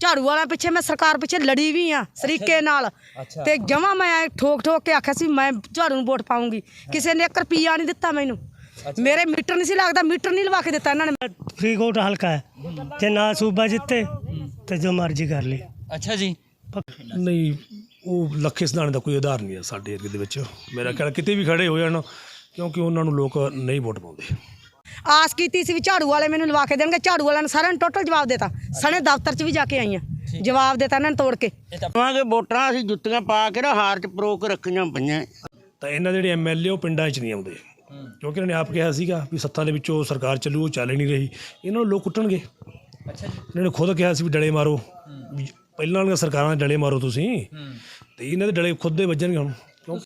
ਝਾੜੂ ਵਾਲਿਆਂ ਪਿੱਛੇ ਮੈਂ ਸਰਕਾਰ ਪਿੱਛੇ ਲੜੀ ਵੀ ਆ ਸਰੀਕੇ ਨਾਲ। ਤੇ ਜਮਾ ਮੈਂ ਠੋਕ ਠੋਕ ਕੇ ਆਖਿਆ ਸੀ ਮੈਂ ਝਾੜੂ ਨੂੰ ਵੋਟ ਪਾਉਂਗੀ ਕਿਸੇ ਨੇ 1 ਰੁਪਿਆ ਨਹੀਂ ਦਿੱਤਾ ਮੈਨੂੰ। ਮੇਰੇ ਮੀਟਰ ਨਹੀਂ ਸੀ ਲੱਗਦਾ ਮੀਟਰ ਨਹੀਂ ਲਵਾ ਕੇ ਦਿੱਤਾ ਇਹਨਾਂ ਨੇ। ਫਰੀਦਕੋਟ ਹਲਕਾ ਹੈ ਜੇ ਨਾ ਸੂਬਾ ਜਿੱਤੇ ਤੇ ਜੋ ਮਰਜ਼ੀ ਕਰ ਲਈ ਅੱਛਾ ਜੀ। ਨਹੀਂ ਉਹ ਲੱਖੇ ਸਿਧਾਣੇ ਦਾ ਕੋਈ ਆਧਾਰ ਨਹੀਂ ਹੈ ਸਾਡੇ ਏਰੀਏ ਦੇ ਵਿੱਚ। ਮੇਰਾ ਖਿਆਲ ਕਿਤੇ ਵੀ ਖੜੇ ਹੋ ਜਾਣ ਕਿਉਂਕਿ ਉਹਨਾਂ ਨੂੰ ਲੋਕ ਨਹੀਂ ਵੋਟ ਪਾਉਂਦੇ। ਆਸ ਕੀਤੀ ਸੀ ਵੀ ਝਾੜੂ ਵਾਲੇ ਮੈਨੂੰ ਲਵਾ ਕੇ ਦੇਣਗੇ। ਝਾੜੂ ਵਾਲਿਆਂ ਨੇ ਸਾਰਿਆਂ ਨੂੰ ਟੋਟਲ ਜਵਾਬ ਦਿੱਤਾ। ਸਣੇ ਦਫ਼ਤਰ 'ਚ ਵੀ ਜਾ ਕੇ ਆਈਆਂ। ਜਵਾਬ ਦਿੱਤਾ ਇਹਨਾਂ ਨੇ ਤੋੜ ਕੇ। ਪਾਵਾਂਗੇ ਵੋਟਾਂ ਅਸੀਂ ਜੁੱਤੀਆਂ ਪਾ ਕੇ ਨਾ ਹਾਰ ਚ ਪਰੋ ਕੇ ਰੱਖੀਆਂ ਪਈਆਂ। ਤਾਂ ਇਹਨਾਂ ਦੇ ਜਿਹੜੇ ਐਮਐਲਏ ਉਹ ਪਿੰਡਾਂ 'ਚ ਨਹੀਂ ਆਉਂਦੇ। ਕਿਉਂਕਿ ਇਹਨਾਂ ਨੇ ਆਪ ਕਿਹਾ ਸੀਗਾ ਵੀ ਸੱਤਾ ਦੇ ਵਿੱਚੋਂ ਸਰਕਾਰ ਚੱਲੂ ਉਹ ਚੱਲ ਹੀ ਨਹੀਂ ਰਹੀ। ਇਹਨਾਂ ਨੂੰ ਲੋਕ ਕੁੱਟਣਗੇ। ਅੱਛਾ ਜੀ। ਇਹਨਾਂ ਨੇ ਖੁਦ ਕਿਹਾ ਸੀ ਵੀ ਡਲੇ ਮਾਰੋ। ਪਹਿਲਾਂ ਵਾਲੀਆਂ ਸਰਕਾਰਾਂ ਦੇ ਡਲੇ ਮਾਰੋ ਤੁਸੀਂ। ਤੇ ਇਹਨਾਂ ਦੇ ਡਲੇ ਖੁਦ ਦੇ ਵੱਜਣਗੇ ਹੁਣ।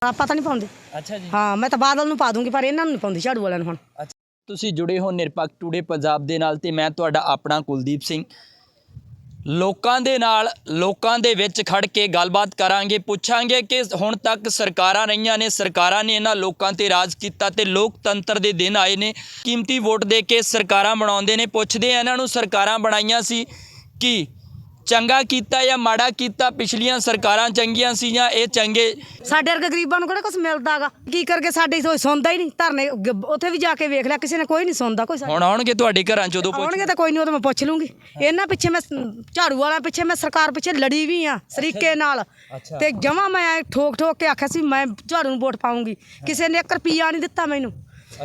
ਆਪਾਂ ਤਾਂ ਨਹੀਂ ਪਾਉਂਦੇ। ਅੱਛਾ ਜੀ। ਹਾਂ ਮੈਂ ਤਾਂ ਬਾਦਲ ਨੂੰ ਪਾ ਦੂੰਗੀ ਪਰ ਇਹਨਾਂ ਨੂੰ ਨਹੀਂ ਪਾਉਂਦੀ ਝਾੜੂ ਵਾਲਿਆਂ ਨੂੰ ਹੁਣ। ਤੁਸੀਂ ਜੁੜੇ ਹੋ ਨਿਰਪੱਖ ਟੂਡੇ ਪੰਜਾਬ ਦੇ ਨਾਲ ਤੇ ਮੈਂ ਤੁਹਾਡਾ ਆਪਣਾ ਕੁਲਦੀਪ ਸਿੰਘ। ਲੋਕਾਂ ਦੇ ਨਾਲ, ਲੋਕਾਂ ਦੇ ਵਿੱਚ ਖੜ ਕੇ ਗੱਲਬਾਤ ਕਰਾਂਗੇ, ਪੁੱਛਾਂਗੇ ਕਿ ਹੁਣ ਤੱਕ ਸਰਕਾਰਾਂ ਰਹੀਆਂ ਨੇ, ਸਰਕਾਰਾਂ ਨੇ ਇਹਨਾਂ ਲੋਕਾਂ ਤੇ ਰਾਜ ਕੀਤਾ ਤੇ ਲੋਕਤੰਤਰ ਦੇ ਦਿਨ ਆਏ ਨੇ। ਕੀਮਤੀ ਵੋਟ ਦੇ ਕੇ ਸਰਕਾਰਾਂ ਬਣਾਉਂਦੇ ਨੇ, ਪੁੱਛਦੇ ਆ ਇਹਨਾਂ ਨੂੰ ਸਰਕਾਰਾਂ ਬਣਾਈਆਂ ਸੀ ਕਿ ਚੰਗਾ ਕੀਤਾ ਜਾਂ ਮਾੜਾ ਕੀਤਾ ਪਿਛਲੀਆਂ ਸਰਕਾਰਾਂ ਚੰਗੀਆਂ ਸੀ ਜਾਂ ਇਹ ਚੰਗੇ। ਸਾਡੇ ਵਰਗੇ ਗਰੀਬਾਂ ਨੂੰ ਕਿਹੜਾ ਕੁਝ ਮਿਲਦਾਗਾ ਕੀ ਕਰਕੇ ਸਾਡੇ ਕੋਈ ਸੁਣਦਾ ਹੀ ਨਹੀਂ। ਧਰਨੇ ਗ- ਉੱਥੇ ਵੀ ਜਾ ਕੇ ਵੇਖ ਲਿਆ ਕਿਸੇ ਨੇ ਕੋਈ ਨਹੀਂ ਸੁਣਦਾ ਕੋਈ ਸਾਡੇ। ਹੁਣ ਆਉਣਗੇ ਤੁਹਾਡੇ ਘਰਾਂ ਚ ਉਦੋਂ ਪੁੱਛ ਆਉਣਗੇ ਤਾਂ ਕੋਈ ਨਹੀਂ ਉਹ ਤਾਂ ਮੈਂ ਪੁੱਛ ਲੂੰਗੀ। ਇਹਨਾਂ ਪਿੱਛੇ ਮੈਂ ਸ- ਝਾੜੂ ਵਾਲਿਆਂ ਪਿੱਛੇ ਮੈਂ ਸਰਕਾਰ ਪਿੱਛੇ ਲੜੀ ਵੀ ਆ ਸਰੀਕੇ ਨਾਲ। ਤੇ ਜਮਾ ਮੈਂ ਐਂ ਠੋਕ ਠੋਕ ਕੇ ਆਖਿਆ ਸੀ ਮੈਂ ਝਾੜੂ ਨੂੰ ਵੋਟ ਪਾਉਂਗੀ ਕਿਸੇ ਨੇ 1 ਰੁਪਿਆ ਨਹੀਂ ਦਿੱਤਾ ਮੈਨੂੰ।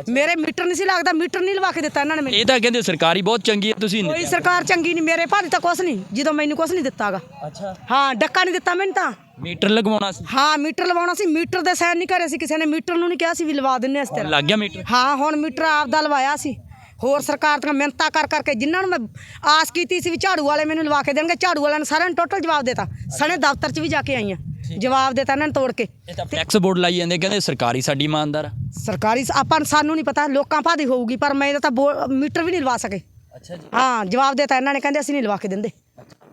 ਮੇਰੇ ਮੀਟਰ ਨਹੀਂ ਸੀ ਲੱਗਦਾ ਮੀਟਰ ਨਹੀਂ ਲਵਾ ਕੇ ਦਿੱਤਾ ਇਹਨਾਂ ਨੇ ਮੈਨੂੰ। ਇਹ ਤਾਂ ਕਹਿੰਦੇ ਸਰਕਾਰੀ ਬਹੁਤ ਚੰਗੀ ਹੈ ਤੁਸੀਂ ਕੋਈ ਸਰਕਾਰ ਚੰਗੀ ਨਹੀਂ ਮੇਰੇ ਭਾਜੀ ਤਾਂ ਕੁਛ ਨਹੀਂ ਜਦੋਂ ਮੈਨੂੰ ਕੁਛ ਨਹੀਂ ਦਿੱਤਾਗਾ। ਅੱਛਾ। ਹਾਂ ਡੱਕਾ ਨਹੀਂ ਦਿੱਤਾ ਮੈਨੂੰ ਤਾਂ। ਮੀਟਰ ਲਗਵਾਉਣਾ ਸੀ। ਹਾਂ ਮੀਟਰ ਲਵਾਉਣਾ ਸੀ ਮੀਟਰ ਦੇ ਸਾਈਨ ਨਹੀਂ ਕਰੇ ਸੀ ਕਿਸੇ ਨੇ ਮੀਟਰ ਨੂੰ ਨਹੀਂ ਕਿਹਾ ਸੀ ਵੀ ਲਵਾ ਦਿੰਨੇ ਇਸ ਤਰ੍ਹਾਂ। ਲੱਗ ਗਿਆ ਮੀਟਰ? ਹਾਂ ਹੁਣ ਮੀਟਰ ਆਪਦਾ ਲਵਾਇਆ ਸੀ। ਹੋਰ ਸਰਕਾਰ ਦੀਆਂ ਮਿਹਨਤਾਂ ਕਰ ਕਰਕੇ ਜਿਨ੍ਹਾਂ ਨੂੰ ਮੈਂ ਆਸ ਕੀਤੀ ਸੀ ਵੀ ਝਾੜੂ ਵਾਲੇ ਮੈਨੂੰ ਲਵਾ ਕੇ ਦੇਣਗੇ ਝਾੜੂ ਵਾਲਿਆਂ ਨੇ ਸਾਰਿਆਂ ਨੂੰ ਟੋਟਲ ਜਵਾਬ ਦਿੱਤਾ। ਸਣੇ ਦਫ਼ਤਰ 'ਚ ਵੀ ਜਾ ਕੇ ਆਈਆਂ। ਜਵਾਬ ਦਿੱਤਾ ਇਹਨਾਂ ਨੇ ਤੋੜ ਕੇ। ਇਹ ਤਾਂ ਫਲੈਕਸ ਬੋਰਡ ਲਾਈ ਜਾਂਦੇ ਕਹਿੰਦੇ ਸਰਕਾਰੀ ਸਾਡੀ ਇਮਾਨਦਾਰ ਆ। ਸਰਕਾਰੀ ਆਪਾਂ ਨੂੰ- ਸਾਨੂੰ ਨਹੀਂ ਪਤਾ ਲੋਕਾਂ ਭਾਦੀ ਹੋਊਗੀ ਪਰ ਮੈਂ ਇਹਦਾ ਤਾਂ ਬੋ- ਮੀਟਰ ਵੀ ਨਹੀਂ ਲਵਾ ਸਕੇ। ਅੱਛਾ ਜੀ। ਹਾਂ ਜਵਾਬ ਦਿੱਤਾ ਇਹਨਾਂ ਨੇ ਕਹਿੰਦੇ ਅਸੀਂ ਨਹੀਂ ਲਵਾ ਕੇ ਦਿੰਦੇ।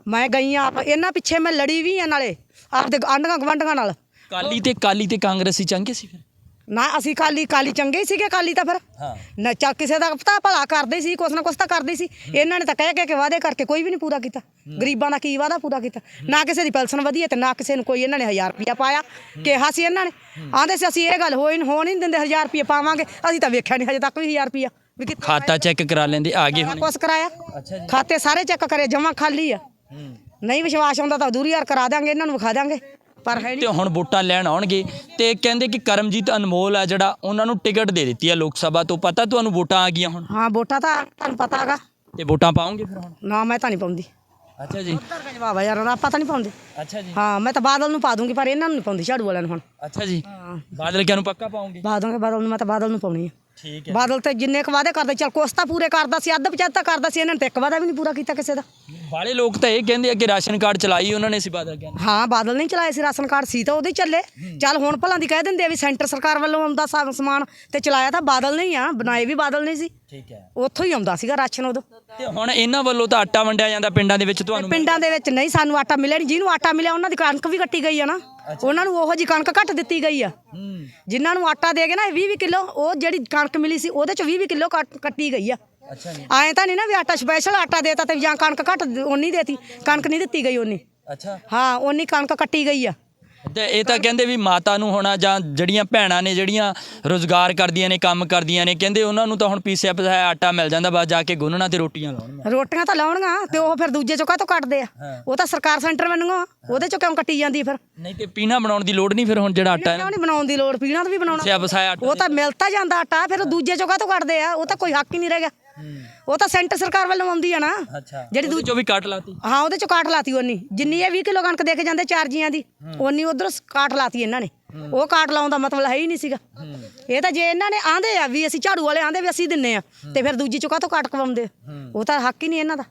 ਮੈਂ ਗਈ ਆ ਇਹਨਾਂ ਪਿੱਛੇ ਮੈਂ ਲੜੀ ਵੀ ਆ ਨਾਲੇ ਆਪਦੇ ਆਂਢੀਆਂ ਗਵੰਡੀਆਂ ਨਾਲ। ਕਾਲੀ ਤੇ ਕਾਲੀ ਤੇ ਕਾਂਗਰਸੀ ਚੰਗੇ ਸੀ ਫਿਰ। ਨਾ ਅਸੀਂ ਕਾਲੀ ਕਾਲੀ ਚੰਗੇ ਸੀਗੇ ਕਾਲੀ ਤਾਂ ਫਿਰ। ਹਾਂ। ਨਾ ਚੱਲ ਕਿਸੇ ਦਾ ਪਤਾ ਭਲਾ ਕਰਦੇ ਸੀ ਕੁਛ ਨਾ ਕੁਛ ਤਾਂ ਕਰਦੇ ਸੀ। ਇਹਨਾਂ ਨੇ ਤਾਂ ਕਹਿ ਕਹਿ ਕੇ ਵਾਅਦੇ ਕਰਕੇ ਕੋਈ ਵੀ ਨਹੀਂ ਪੂਰਾ ਕੀਤਾ। ਗਰੀਬਾਂ ਦਾ ਕੀ ਵਾਅਦਾ ਪੂਰਾ ਕੀਤਾ? ਨਾ ਕਿਸੇ ਦੀ ਪੈਨਸ਼ਨ ਵਧੀ ਹੈ ਤੇ ਨਾ ਕਿਸੇ ਨੂੰ ਕੋਈ ਇਹਨਾਂ ਨੇ 1000 ਰੁਪਇਆ ਪਾਇਆ। ਕਿਹਾ ਸੀ ਇਹਨਾਂ ਨੇ। ਆਂਦੇ ਸੀ ਅਸੀਂ ਇਹ ਗੱਲ ਹੋਈ ਨਹੀਂ ਹੋਣ ਹੀ ਨਹੀਂ ਦਿੰਦੇ 1000 ਰੁਪਇਆ ਪਾਵਾਂਗੇ। ਅਸੀਂ ਤਾਂ ਵੇਖਿਆ ਨਹੀਂ ਹਜੇ ਤੱਕ ਵੀ 1000 ਰੁਪਇਆ। ਵੀ ਕਿੱਥੇ ਖਾਤਾ ਚੈੱਕ ਕਰਾ ਲੈਂਦੇ ਆ ਗਏ ਹੁਣ। ਕੁਛ ਕਰਾਇਆ। ਖਾਤੇ ਸਾਰੇ ਚੈੱਕ ਕਰੇ ਜਮਾ ਖਾਲੀ ਆ। ਨਹੀਂ ਵਿਸ਼ਵਾਸ ਆਉਂਦਾ ਤਾਂ ਦੂਰੀ ਯਾਰ ਕਰਾ ਦਾਂਗੇ ਇਹਨਾਂ ਨੂੰ ਵਿਖਾ ਦਾਂਗੇ ਪਰ ਹੈ ਤੇ ਨਹੀਂ ਹੁਣ ਵੋਟਾਂ ਲੈਣ ਆਉਣਗੇ ਤੇ ਕਹਿੰਦੇ ਕਿ ਕਰਮਜੀਤ ਅਨਮੋਲ ਆ ਜਿਹੜਾ ਉਹਨਾਂ ਨੂੰ ਟਿਕਟ ਦੇ ਦਿੱਤੀ ਆ ਲੋਕ ਸਭਾ ਤੋਂ। ਪਤਾ ਤੁਹਾਨੂੰ ਵੋਟਾਂ ਆ ਗਈਆਂ ਹੁਣ? ਹਾਂ ਵੋਟਾਂ ਤਾਂ ਤੁਹਾਨੂੰ ਪਤਾ ਹੈਗਾ। ਤੇ ਵੋਟਾਂ ਪਾਉਂਗੇ ਫਿਰ ਹੁਣ? ਨਾ ਮੈਂ ਤਾਂ ਨਹੀਂ ਪਾਉਂਦੀ। ਅੱਛਾ ਜੀ। ਉੱਧਰ ਦਾ ਜਵਾਬ ਆ ਯਾਰ ਆਪਾਂ ਤਾਂ ਨਹੀਂ ਪਾਉਂਦੇ। ਅੱਛਾ ਜੀ। ਹਾਂ ਮੈਂ ਤਾਂ ਬਾਦਲ ਨੂੰ ਪਾ ਦੂੰਗੀ ਪਰ ਇਹਨਾਂ ਨੂੰ ਨਹੀਂ ਪਾਉਂਦੀ ਝਾੜੂ ਵਾਲਿਆਂ ਨੂੰ ਹੁਣ। ਅੱਛਾ ਜੀ। ਬਾਦਲ ਕਿਆ ਨੂੰ ਪੱਕਾ ਪਾਉਂਗੇ ਬਾਦਲ ਬਾਦਲ ਨੂੰ ਮੈਂ ਤਾਂ ਬਾਦਲ ਨੂੰ ਪਾਉਣੀ ਆ। ਠੀਕ ਬਾਦਲ ਤੇ ਜਿੰਨੇ ਕੁ ਵਾਅਦੇ ਕਰਦੇ ਚਲ ਕੁਛ ਤਾਂ ਪੂਰੇ ਕਰਦਾ ਸੀ ਅੱਧ ਪਚੱਤਾ ਕਰਦਾ ਸੀ ਇਹਨਾਂ ਨੇ ਤੇ ਇੱਕ ਵਾਅਦਾ ਵੀ ਨਹੀਂ ਪੂਰਾ ਕੀਤਾ ਕਿਸੇ ਦਾ। ਬਾਲੇ ਲੋਕ ਤਾਂ ਇਹ ਕਹਿੰਦੇ ਆ ਕਿ ਰਾਸ਼ਨ ਕਾਰਡ ਚਲਾਈ ਉਹਨਾਂ ਨੇ ਸੀ ਬਾਦਲ ਕਹਿੰਦੇ। ਹਾਂ ਬਾਦਲ ਨਹੀਂ ਚਲਾਏ ਸੀ ਰਾਸ਼ਨ ਕਾਰਡ ਸੀ ਤਾਂ ਉਹਦੇ ਚੱਲੇ। ਚੱਲ ਹੁਣ ਭਲਾਂ ਦੀ ਕਹਿ ਦਿੰਦੇ ਆ ਵੀ ਸੈਂਟਰ ਸਰਕਾਰ ਵੱਲੋਂ ਆਉਂਦਾ ਸਾ- ਸਮਾਨ ਤੇ ਚਲਾਇਆ ਤਾਂ ਬਾਦਲ ਨਹੀਂ ਆ ਬਣਾਏ ਵੀ ਬਾਦਲ ਨਹੀਂ ਸੀ। ਠੀਕ ਹੈ। ਉੱਥੋਂ ਹੀ ਆਉਂਦਾ ਸੀਗਾ ਰਾਸ਼ਨ ਉਦੋਂ। ਤੇ ਹੁਣ ਇਹਨਾਂ ਵੱਲੋਂ ਤਾਂ ਆਟਾ ਵੰਡਿਆ ਜਾਂਦਾ ਪਿੰਡਾਂ ਦੇ ਵਿੱਚ ਤੁਹਾਨੂੰ ਪਿੰਡਾਂ ਦੇ ਵਿੱਚ ਨਹੀਂ ਸਾਨੂੰ ਆਟਾ ਮਿਲਿਆ ਨਹੀਂ ਜਿਹਨੂੰ ਆਟਾ ਮਿਲਿਆ ਉਹਨਾਂ ਦੀ ਕਣਕ ਵੀ ਕੱਟੀ ਗਈ ਆ ਨਾ। ਉਹਨਾਂ ਨੂੰ ਉਹੋ ਜੀ ਕਣਕ ਘੱਟ ਦਿੱਤੀ ਗਈ ਆ। ਹੂੰ। ਜਿਨ੍ਹਾਂ ਨੂੰ ਆਟਾ ਦੇ ਗਏ ਨਾ 20 ਕਿਲੋ ਉਹ ਜਿਹੜੀ ਕਣਕ ਮਿਲੀ ਸੀ ਉਹਦੇ ਚ 20 ਕਿਲੋ ਕੱਟੀ ਗਈ ਆ। ਅੱਛਾ ਜੀ। ਐਂ ਤਾਂ ਨਹੀਂ ਨਾ ਵੀ ਆਟਾ ਸਪੈਸ਼ਲ ਆਟਾ ਦੇਤਾ ਤੇ ਜਾਂ ਕਣਕ ਘੱਟ ਓਨੀ ਦੇਤੀ। ਕਣਕ ਨਹੀਂ ਦਿੱਤੀ ਗਈ ਓਨੀ। ਅੱਛਾ। ਹਾਂ ਓਨੀ ਕਣਕ ਕੱਟੀ ਗਈ ਆ। ਤੇ ਇਹ ਤਾਂ ਕਹਿੰਦੇ ਵੀ ਮਾਤਾ ਨੂੰ ਹੋਣਾ ਜਾਂ ਜਿਹੜੀਆਂ ਭੈਣਾਂ ਨੇ ਜਿਹੜੀਆਂ ਰੋਜ਼ਗਾਰ ਕਰਦੀਆਂ ਨੇ ਕੰਮ ਕਰਦੀਆਂ ਨੇ ਕਹਿੰਦੇ ਉਹਨਾਂ ਨੂੰ ਤਾਂ ਹੁਣ ਪੀਸਿਆ ਪਸਾਇਆ ਆਟਾ ਮਿਲ ਜਾਂਦਾ ਬਸ ਜਾ ਕੇ ਗੁੰਨਣਾ ਤੇ ਰੋਟੀਆਂ ਲਾਉਣੀਆਂ। ਰੋਟੀਆਂ ਤਾਂ ਲਾਉਣੀਆਂ ਤੇ ਉਹ ਫਿਰ ਦੂਜੇ ਚੋਂ ਕਾਹਤੋਂ ਕੱਟਦੇ ਆ? ਉਹ ਤਾਂ ਸਰਕਾਰ ਸੈਂਟਰ ਵਾਂਗੂ ਉਹਦੇ ਚੋਂ ਕਿਉਂ ਕੱਟੀ ਜਾਂਦੀ ਫਿਰ? ਨਹੀਂ ਤੇ ਪੀਣਾ ਬਣਾਉਣ ਦੀ ਲੋੜ ਨਹੀਂ ਫਿਰ ਹੁਣ ਜਿਹੜਾ ਆਟਾ ਹੈ ਨਹੀਂ ਬਣਾਉਣ ਦੀ ਲੋੜ? ਪੀਣਾ ਤਾਂ ਵੀ ਬਣਾਉਣਾ। ਪੀਸਿਆ ਪਸਾਇਆ ਆਟਾ ਉਹ ਤਾਂ ਮਿਲਤਾ ਜਾਂਦਾ ਆਟਾ ਫਿਰ ਦੂਜੇ ਚੋਂ ਕਾਹਤੋਂ ਕੱਟਦੇ ਆ? ਉਹ ਤਾਂ ਕੋਈ ਹੱਕ ਹੀ ਨਹੀਂ ਰਹਿ ਗਿਆ। ਉਹ ਤਾਂ ਸੈਂਟਰ ਸਰਕਾਰ ਵੱਲੋਂ ਆਉਂਦੀ ਆ ਨਾ। ਅੱਛਾ। ਜਿਹੜੀ ਉਹਦੇ ਚੋਂ ਵੀ ਕੱਟ ਲਾਤੀ? ਹਾਂ ਉਹਦੇ ਚੋਂ ਕਾਟ ਲਾਤੀ ਉਹਨੀ ਜਿੰਨੀ ਇਹ 20 ਕਿਲੋ ਕਣਕ ਦੇ ਕੇ ਜਾਂਦੇ ਚਾਰ ਜੀਆਂ ਦੀ ਉਹਨੀ ਉਧਰ ਕਾਟ ਲਾਤੀ ਇਹਨਾਂ ਨੇ। ਉਹ ਕਾਟ ਲਾਉਣ ਦਾ ਮਤਲਬ ਹੈ ਹੀ ਨਹੀਂ ਸੀਗਾ। ਇਹ ਤਾਂ ਜੇ ਇਹਨਾਂ ਨੇ ਆਂਦੇ ਆ ਵੀ ਅਸੀਂ ਝਾੜੂ ਵਾਲੇ ਆਂਦੇ ਵੀ ਅਸੀਂ ਦਿੰਨੇ ਆ ਤੇ ਫਿਰ ਦੂਜੀ ਚੋਂ ਕਾਹਤੋਂ ਕਾਟ ਕਵਾਉਂਦੇ ਆ? ਉਹ ਤਾਂ ਹੱਕ ਹੀ ਨਹੀਂ ਇਹਨਾਂ ਦਾ।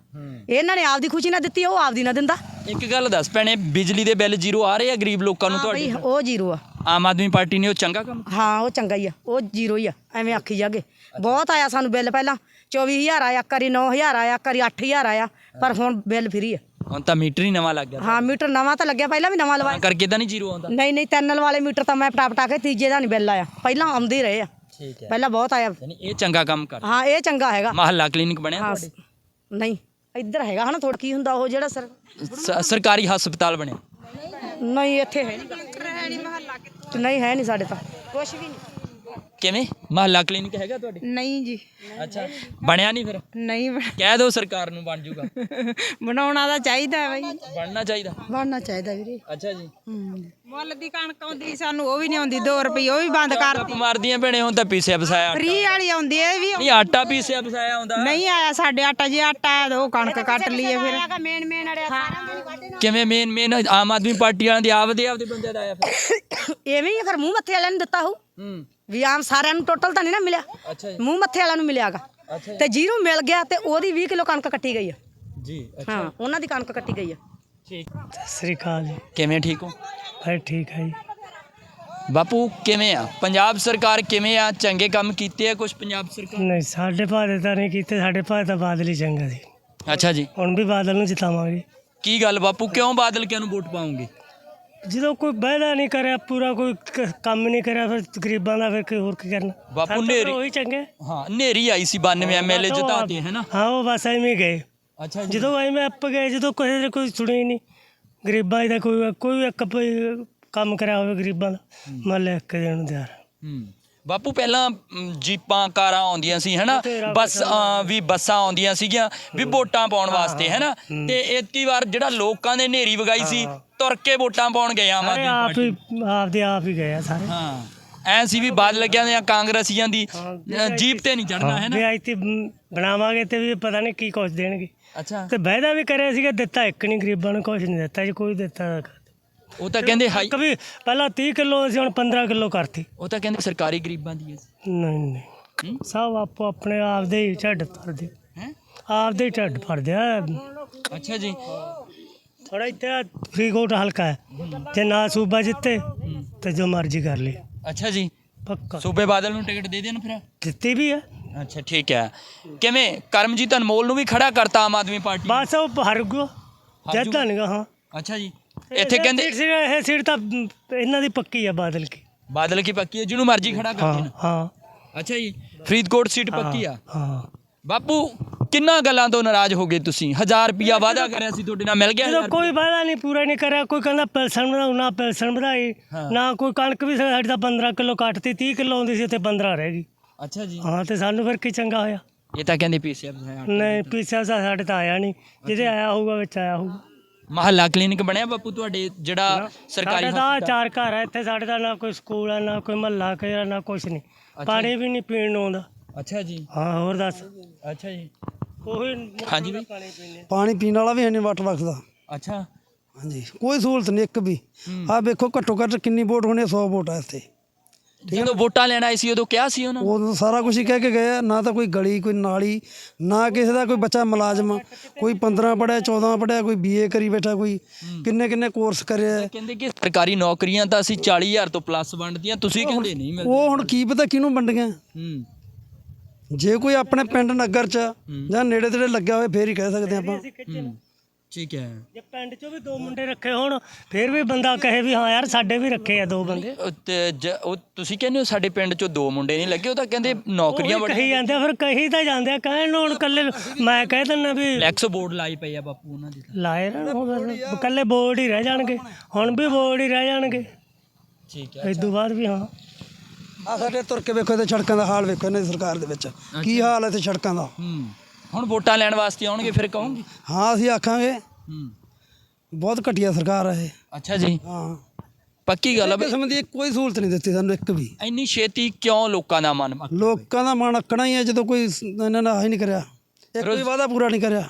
ਇਹਨਾਂ ਨੇ ਆਪਦੀ ਖੁਸ਼ੀ ਨਾਲ ਦਿੱਤੀ ਉਹ ਆਪਦੀ ਨਾ ਦਿੰਦਾ। ਇੱਕ ਗੱਲ ਦੱਸ ਭੈਣੇ ਬਿਜਲੀ ਦੇ ਬਿੱਲ ਜ਼ੀਰੋ ਆ ਰਹੇ ਆ ਗਰੀਬ ਲੋਕਾਂ ਨੂੰ ਤੁਹਾਡੇ ਬਈ ਉਹ ਜ਼ੀਰੋ ਆ। ਆਮ ਆਦਮੀ ਪਾਰਟੀ ਨੇ ਉਹ ਚੰਗਾ ਕੰਮ ਹਾਂ ਉਹ ਚੰਗਾ ਹੀ ਆ। ਉਹ ਜ਼ੀਰੋ ਹੀ ਆ। ਐਵੇਂ ਆਖੀ ਜਾਗੇ। ਬਹੁਤ ਆਇਆ ਸਾਨੂੰ ਬਿੱਲ ਪਹਿਲਾਂ। 24000 ਆਇਆ ਕਰੀ 9000 ਆਇਆ ਕਰੀ 8000 ਆਇਆ ਪਰ ਹੁਣ ਬਿੱਲ ਫਰੀ ਆ। ਹੁਣ ਤਾਂ ਮੀਟਰ ਹੀ ਨਵਾਂ ਲੱਗ ਗਿਆ ਹਾਂ ਮੀਟਰ ਨਵਾਂ ਤਾਂ ਲੱਗਿਆ ਪਹਿਲਾਂ ਵੀ ਨਵਾਂ ਲਵਾਇਆ। ਕਰਕੇ ਤਾਂ ਨਹੀਂ ਜ਼ੀਰੋ ਆਉਂਦਾ। ਨਹੀਂ ਨਹੀਂ ਤਿੰਨ ਵਾਲੇ ਮੀਟਰ ਤਾਂ ਮੈਂ ਪਟਾ ਪਟਾ ਕੇ ਤੀਜੇ ਦਾ ਨਹੀਂ ਬਿੱਲ ਆਇਆ। ਪਹਿਲਾਂ ਆਉਂਦੇ ਰਹੇ ਆ। ਠੀਕ ਹੈ। ਪਹਿਲਾਂ ਬਹੁਤ ਆਇਆ। ਯਾਨੀ ਇਹ ਚੰਗਾ ਕੰਮ ਕਰ। ਹਾਂ ਇਹ ਚੰਗਾ ਹੈਗਾ। ਮਹੱਲਾ ਕਲੀਨਿਕ ਬਣਿਆ ਹਾਂ ਤੁਹਾਡੇ? ਨਹੀਂ ਇੱਧਰ ਹੈਗਾ ਹਨਾ ਥੋੜਾ ਕੀ ਹੁੰਦਾ ਉਹ ਜਿਹੜਾ ਸਰ ਸ- ਸਰਕਾਰੀ ਹਸਪਤਾਲ ਬਣਿਆ। ਨਹੀਂ ਇੱਥੇ ਹੈ ਨਹੀਂ। ਨਹੀਂ ਹੈ ਨਹੀਂ ਸਾਡੇ ਤਾਂ। ਕੁਛ ਵੀ ਨਹੀਂ। ਕਿਵੇਂ? ਮਹੱਲਾ ਕਲੀਨਿਕ ਹੈਗਾ ਤੁਹਾਡੇ? ਨਹੀਂ ਜੀ। ਅੱਛਾ ਬਣਿਆ ਨਹੀਂ ਫਿਰ? ਨਹੀਂ ਬਣ- ਕਹਿ ਦਿਓ ਸਰਕਾਰ ਨੂੰ ਬਣ ਜੂਗਾ ਬਣਾਉਣਾ ਤਾਂ ਚਾਹੀਦਾ ਹੈ ਬਈ। ਬਣਨਾ ਚਾਹੀਦਾ। ਬਣਨਾ ਚਾਹੀਦਾ ਵੀਰੇ। ਅੱਛਾ ਜੀ। ਮੁੱਲ ਦੀ ਕਣਕ ਆਉਂਦੀ ਸਾਨੂੰ ਉਹ ਵੀ ਨਹੀਂ ਆਉਂਦੀ 2 ਰੁਪਏ ਉਹ ਵੀ ਬੰਦ ਕਰਤੀ ਮਾਰਦੀਆਂ ਭੈਣੇ ਹੁਣ ਤਾਂ ਪੀਸਿਆ ਵਸਾਇਆ ਆਟਾ। ਫਰੀ ਵਾਲੀ ਆਉਂਦੀ ਹੈ ਇਹ ਵੀ ਨਹੀਂ ਆਟਾ ਪੀਸਿਆ ਵਸਾਇਆ ਆਉਂਦਾ। ਨਹੀਂ ਆਇਆ ਸਾਡੇ ਆਟਾ ਜੀ ਆਟਾ ਹੈ ਤਾਂ ਉਹ ਕਣਕ ਕੱਟ ਲਈਏ ਫਿਰ। ਮੇਨ ਮੇਨ ਕੱਢੇ ਕਿਵੇਂ ਮੇਨ ਮੇਨ ਆਮ ਆਦਮੀ ਪਾਰਟੀ ਵਾਲਿਆਂ ਦੇ ਆਪਦੇ ਆਪਦੇ ਬੰਦਿਆਂ ਦਾ ਆਇਆ ਫਿਰ। ਐਵੇਂ ਹੀ ਫਿਰ ਮੂੰਹ ਮੱਥੇ ਵਾਲਿਆਂ ਨੂੰ ਦਿੱਤਾ ਹੋਊ। ਹੂੰ। ਵੀ ਆਮ ਸਾਰਿਆਂ ਨੂੰ ਟੋਟਲ ਤਾਂ ਨਹੀਂ ਨਾ ਮਿਲਿਆ। ਅੱਛਾ ਜੀ। ਮੂੰਹ ਮੱਥੇ ਵਾਲਿਆਂ ਨੂੰ ਮਿਲਿਆਗਾ। ਅੱਛਾ ਤੇ ਜਿਹਨੂੰ ਮਿਲ ਗਿਆ ਤੇ ਉਹਦੀ 20 ਕਿਲੋ ਕਣਕ ਕੱਟੀ ਗਈ ਆ। ਜੀ ਹਾਂ ਉਹਨਾਂ ਦੀ ਕਣਕ ਕੱਟੀ ਗਈ ਆ। ਠੀਕ। ਸਤਿ ਸ੍ਰੀ ਅਕਾਲ ਜੀ। ਕਿਵੇਂ ਠੀਕ ਹੋ? ਮੈਂ ਠੀਕ ਹੈ ਜੀ। ਬਾਪੂ ਕਿਵੇਂ ਆ? ਪੰਜਾਬ ਸਰਕਾਰ ਕਿਵੇਂ ਆ? ਚੰਗੇ ਕੰਮ ਕੀਤੇ ਆ ਕੁਝ ਪੰਜਾਬ ਸਰਕਾਰ? ਨਹੀਂ ਸਾਡੇ ਭਾਦੇ ਤਾਂ ਨਹੀਂ ਕੀਤੇ ਸਾਡੇ ਭਾਦੇ ਤਾਂ ਬਾਦਲ ਹੀ ਚੰਗਾ ਸੀ। ਅੱਛਾ ਜੀ। ਹੁਣ ਵੀ ਬਾਦਲ ਨੂੰ ਜਿਤਾਵਾਂਗੇ। ਕੀ ਗੱਲ ਬਾਪੂ ਕਿਉਂ ਬਾਦਲ ਕਿਆਂ ਨੂੰ ਵੋਟ ਪਾਉਂਗੇ ਜਦੋਂ ਕੋਈ ਵਾਅਦਾ ਨਹੀਂ ਕਰਿਆ ਪੂਰਾ ਕੋਈ ਕ- ਕੰਮ ਨਹੀਂ ਕਰਿਆ ਫਿਰ ਗਰੀਬਾਂ ਦਾ ਫਿਰ ਕੋਈ ਹੋਰ ਕੀ ਕਰਨਾ? ਬਾਪੂ ਸਾਨੂੰ ਤਾਂ ਨੇਰੀ- ਉਹੀ ਚੰਗੇ। ਹਾਂ ਨੇਰੀ ਆਈ ਸੀ 92 ਐਮਐਲਏ ਜਿਤਾਤੇ ਹੈ ਨਾ? ਹਾਂ ਉਹ ਬਸ ਐਵੇਂ ਹੀ ਗਏ। ਅੱਛਾ ਜੀ। ਜਦੋਂ ਐਵੇਂ ਅੱਪ ਗਏ ਜਦੋਂ ਕਿਸੇ ਨੇ ਕੋਈ ਸੁਣੀ ਨਹੀਂ। ਗਰੀਬਾਂ ਦਾ ਕੋਈ ਕੋਈ ਇੱਕ ਕੋਈ ਕੰਮ ਕਰਿਆ ਹੋਵੇ ਗਰੀਬਾਂ ਦਾ। ਮੰਨ ਲੈ ਇੱਕ ਦੇਣ ਨੂੰ ਤਿਆਰ। ਹੂੰ। ਬਾਪੂ ਪਹਿਲਾਂ ਜੀਪਾਂ ਕਾਰਾਂ ਆਉਂਦੀਆਂ ਸੀ ਹੈਨਾ? ਬੱਸ ਅ, ਵੀ ਬੱਸਾਂ ਆਉਂਦੀਆਂ ਸੀਗੀਆਂ ਵੀ ਵੋਟਾਂ ਪਾਉਣ ਵਾਸਤੇ ਹੈਨਾ? ਤੇ ਇਤਕੀ ਵਾਰ ਜਿਹੜਾ ਲੋਕਾਂ ਨੇ ਨੇਰੀ ਵਗਾਈ ਸੀ ਤੁਰ ਕੇ ਵੋਟਾਂ ਪਾਉਣ ਗਏ ਆਮ ਸਾਰੇ ਆਦਮੀ ਆਪ ਪਾਰਟੀ ਹੀ ਆਪ ਦੇ ਆਪ ਹੀ ਗਏ ਆ ਸਾਰੇ। ਹਾਂ। ਐ ਸੀ ਵੀ ਬਾਦ ਲੱਗਿਆ ਜਾਂ ਕਾਂਗਰਸੀਆਂ ਦੀ ਅ, ਜੀਪ ਤੇ ਨਹੀਂ ਚੜਨਾ ਹੈ ਵੀ ਨਾ ਅੱਜ ਤੇ ਬਣਾਵਾਂਗੇ ਤੇ ਵੀ ਪਤਾ ਨਹੀਂ ਕੀ ਕੁਛ ਦੇਣਗੇ। ਅੱਛਾ। ਤੇ ਵਾਅਦਾ ਵੀ ਕਰਿਆ ਸੀਗਾ ਦਿੱਤਾ ਇੱਕ ਨਹੀਂ ਗਰੀਬਾਂ ਨੂੰ ਕੁਛ ਨਹੀਂ ਦਿੱਤਾ ਜੀ ਕੋਈ ਦਿੱਤਾ ਉਹ ਤਾਂ ਕਹਿੰਦੇ ਹਾਈ ਕभी ਪਹਿਲਾਂ 30 ਕਿਲੋ ਸੀ ਹੁਣ 15 ਕਿਲੋ ਕਰਤੀ। ਉਹ ਤਾਂ ਕਹਿੰਦੇ ਸਰਕਾਰੀ ਗਰੀਬਾਂ ਦੀ ਹੈ ਨਹੀਂ ਨਹੀਂ? ਸਭ ਆਪੋ ਆਪਣੇ ਆਪ ਦੇ ਹੀ ਢੱਡ ਭਰਦੇ। ਹੈ? ਆਪ ਦੇ ਹੀ ਢੱਡ ਭਰਦੇ ਆ। ਅੱਛਾ ਜੀ। ਥੋੜਾ ਇੱਥੇ ਫਰੀਦਕੋਟ ਹਲਕਾ ਹੈ। ਜੇ ਨਾ ਸੂਬਾ ਜਿੱਤੇ ਤੇ ਜੋ ਮਰਜ਼ੀ ਕਰ ਲਈ ਅੱਛਾ ਜੀ। ਪੱਕਾ। ਸੂਬੇ ਬਾਦਲ ਨੂੰ ਟਿਕਟ ਦੇ ਦੇਣ ਫਿਰ? ਜਿੱਤੀ ਵੀ ਹੈ। ਅੱਛਾ ਠੀਕ ਹੈ। ਕਿਵੇਂ? ਕਰਮਜੀਤ ਅਨਮੋਲ ਨੂੰ ਵੀ ਖੜਾ ਕਰਤਾ ਆਮ ਆਦਮੀ ਪਾਰਟੀ? ਬਸ ਉਹ ਹਰ ਗੋ ਜਿੱਦਾਂ ਨਹੀਂਗਾ ਹਾਂ। ਅੱਛਾ ਜੀ। ਇੱਥੇ ਕਹਿੰਦੇ ਸੀਟ- ਇਹ ਸੀਟ ਤਾਂ ਇਹਨਾਂ ਦੀ ਪੱਕੀ ਆ ਬਾਦਲ ਕੀ। ਬਾਦਲ ਕੀ ਪੱਕੀ ਹੈ ਜਿਹਨੂੰ ਮਰਜ਼ੀ ਖੜਾ ਕਰ ਹਾਂ ਦੇਣ। ਹਾਂ। ਅੱਛਾ ਜੀ ਫਰੀਦਕੋਟ ਸੀਟ ਪੱਕੀ ਆ? ਹਾਂ। ਬਾਪੂ ਕਿੰਨਾ ਗੱਲਾਂ ਤੋਂ ਨਾਰਾਜ਼ ਹੋ ਗਏ ਤੁਸੀਂ? 1000 ਰੁਪਿਆ ਵਾਅਦਾ ਕਰਿਆ ਸੀ ਤੁਹਾਡੇ ਨਾਲ ਮਿਲ ਗਿਆ ਜਦੋਂ ਕੋਈ ਵਾਅਦਾ ਨਹੀਂ ਪੂਰਾ ਨਹੀਂ ਕਰਿਆ ਕੋਈ ਕਹਿੰਦਾ ਪੈਲਸਨ ਵਧਾਉ ਨਾ ਪੈਲਸਨ ਹਾਂ। ਨਾ ਕੋਈ ਕਣਕ ਵੀ ਸਾਡੀ ਤਾਂ 15 ਕਿਲੋ ਕੱਟਤੀ 30 ਕਿਲੋ ਆਉਂਦੀ ਸੀ ਤੇ 15 ਰਹਿ ਗਈ। ਅੱਛਾ ਜੀ। ਹਾਂ ਤੇ ਸਾਨੂੰ ਫਿਰ ਕੀ ਚੰਗਾ ਹੋਇਆ? ਇਹ ਤਾਂ ਕਹਿੰਦੇ ਪੀਸੀਐਫ ਨਹੀਂ ਪੀਸਿਆ ਸਾਡੇ ਤਾਂ ਆਇਆ ਨਹੀਂ। ਜਿਹਦੇ ਆਇਆ ਹੋਊਗਾ ਵਿੱਚ ਆਇਆ ਹੋਊਗਾ। ਮਹੱਲਾ ਕਲੀਨਿਕ ਬਣਿਆ ਬਾਪੂ ਤੁਹਾਡੇ ਜਿਹੜਾ ਸਰਕਾਰੀ ਸਾਡੇ ਹਸਪਤਾਲ? ਚਾਰ ਘਰ ਆ ਇੱਥੇ ਸਾਡੇ ਦਾ ਨਾ ਕੋਈ ਸਕੂਲ ਆ ਨਾ ਕੋਈ ਮਹੱਲਾ ਕਿਹੜਾ ਨਾ ਕੁਛ ਨਹੀਂ। ਪਾਣੀ ਵੀ ਨਹੀਂ ਪੀਣ ਨੂੰ ਆਉਂਦਾ। ਅੱਛਾ ਜੀ। ਹਾਂ ਹੋਰ ਦੱਸ। ਅੱਛਾ ਜੀ। ਉਹੀ ਹਾਂਜੀ ਬਈ। ਪਾਣੀ ਪੀਣੇ ਪਾਣੀ ਪੀਣ ਵਾਲਾ ਵੀ ਹੈ ਨਹੀਂ ਦਾ ਅੱਛਾ। ਹਾਂਜੀ ਕੋਈ ਸਹੂਲਤ ਨਹੀਂ ਇੱਕ ਵੀ। ਆਹ ਵੇਖੋ ਘੱਟੋ ਘੱਟ ਕਿੰਨੀ ਵੋਟ ਹੋਣੀ 100 ਵੋਟ ਆ ਇੱਥੇ। ਜਦੋਂ ਵੋਟਾਂ ਲੈਣ ਆਏ ਸੀ ਉਦੋਂ ਕਿਹਾ ਸੀ ਉਹਨਾਂ ਨੂੰ? ਉਹ ਸਾਰਾ ਕੁਝ ਹੀ ਕਹਿ ਕੇ ਗਏ ਆ। ਨਾ ਤਾਂ ਕੋਈ ਗਲੀ ਕੋਈ ਨਾਲੀ ਨਾ ਕਿਸੇ ਦਾ ਕੋਈ ਬੱਚਾ ਮੁਲਾਜ਼ਮ। ਕੋਈ 15 ਪੜਿਆ 14 ਪੜਿਆ ਕੋਈ ਬੀਏ ਕਰੀ ਬੈਠਾ ਕੋਈ ਕਿੰਨੇ ਕਿੰਨੇ ਕੋਰਸ ਕਰਿਆ ਹੈ। ਕਹਿੰਦੇ ਕਿ ਸਰਕਾਰੀ ਨੌਕਰੀਆਂ ਤਾਂ ਅਸੀਂ 40000 ਤੋਂ ਪਲੱਸ ਵੰਡਦੀਆਂ ਤੁਸੀਂ ਕਹਿੰਦੇ ਨਹੀਂ ਮਿਲਦੀ ਉਹ ਹੁਣ ਕੀ ਪਤਾ ਕਿਹਨੂੰ ਵੰਡੀਆਂ? ਹੂੰ। ਜੇ ਕੋਈ ਆਪਣੇ ਪਿੰਡ ਨਗਰ ਚ ਜਾਂ ਨੇੜੇ ਤੇੜੇ ਲੱਗਿਆ ਹੋਵੇ ਫੇਰ ਹੀ ਕਹਿ ਸਕਦੇ ਆਪਾਂ। ਹੂੰ। ਠੀਕ ਹੈ। ਜੇ ਪਿੰਡ 'ਚੋਂ ਵੀ ਦੋ ਮੁੰਡੇ ਰੱਖੇ ਹੋਣ ਫਿਰ ਵੀ ਬੰਦਾ ਕਹੇ ਵੀ ਹਾਂ ਯਾਰ ਸਾਡੇ ਵੀ ਰੱਖੇ ਆ ਦੋ ਬੰਦੇ। ਉਹ ਤੇ ਜ- ਉਹ ਤੁਸੀਂ ਕਹਿੰਦੇ ਹੋ ਸਾਡੇ ਪਿੰਡ ਚੋਂ ਦੋ ਮੁੰਡੇ ਨਹੀਂ ਲੱਗੇ ਉਹ ਤਾਂ ਕਹਿੰਦੇ ਨੌਕਰੀਆਂ ਉਹ ਵੀ ਬੜੀਆਂ ਕਹੀ ਜਾਂਦੇ ਆ, ਫਿਰ ਕਹੀ ਤਾਂ ਜਾਂਦੇ ਆ ਕਹਿਣ ਨੂੰ ਹੁਣ ਕੱਲੇ ਮੈਂ ਕਹਿ ਦਿੰਦਾ ਵੀ ਫਲੈਕਸ ਬੋਰਡ ਲਾਈ ਪਈ ਆ ਬਾਪੂ ਉਹਨਾਂ ਦੀ ਤਾਂ। ਲਾਏ ਰਹਿਣ ਉਹ ਫਿਰ ਕੱਲੇ ਬੋਰਡ ਹੀ ਰਹਿ ਜਾਣਗੇ ਹੁਣ ਵੀ ਬੋਰਡ ਹੀ ਰਹਿ ਜਾਣਗੇ। ਠੀਕ ਹੈ ਇਸ ਤੋਂ ਬਾਅਦ ਵੀ ਹਾਂ। ਆ ਸਾਡੇ ਤੁਰ ਕੇ ਵੇਖੋ ਤੇ ਸੜਕਾਂ ਦਾ ਹਾਲ ਵੇਖੋ ਇਹਨਾਂ ਦੀ ਸਰਕਾਰ ਦੇ ਵਿੱਚ। ਕੀ ਹਾਲ ਹੈ ਇੱਥੇ ਸੜਕਾਂ ਦਾ? ਹੂੰ ਹੁਣ ਵੋਟਾਂ ਲੈਣ ਵਾਸਤੇ ਆਉਣਗੇ ਫਿਰ ਕਹੋਗੇ। ਹਾਂ ਅਸੀਂ ਆਖਾਂਗੇ। ਬਹੁਤ ਘਟੀਆ ਸਰਕਾਰ ਹੈ ਇਹ। ਅੱਛਾ ਜੀ। ਹਾਂ। ਪੱਕੀ ਗੱਲ ਆ ਬਈ। ਕਿਸਮ ਦੀ ਕੋਈ ਸਹੂਲਤ ਨਹੀਂ ਦਿੱਤੀ ਸਾਨੂੰ ਇੱਕ ਵੀ। ਇੰਨੀ ਛੇਤੀ ਕਿਉਂ ਲੋਕਾਂ ਦਾ ਮਨ ਲੋਕਾਂ ਦਾ ਮਨ ਅੱਕਣਾ ਹੀ ਹੈ ਜਦੋਂ ਕੋਈ ਸ- ਇਹਨਾਂ ਨੇ ਆਹ ਹੀ ਨਹੀਂ ਕਰਿਆ। ਇੱਕ ਵੀ ਵਾਅਦਾ ਪੂਰਾ ਨਹੀਂ ਕਰਿਆ।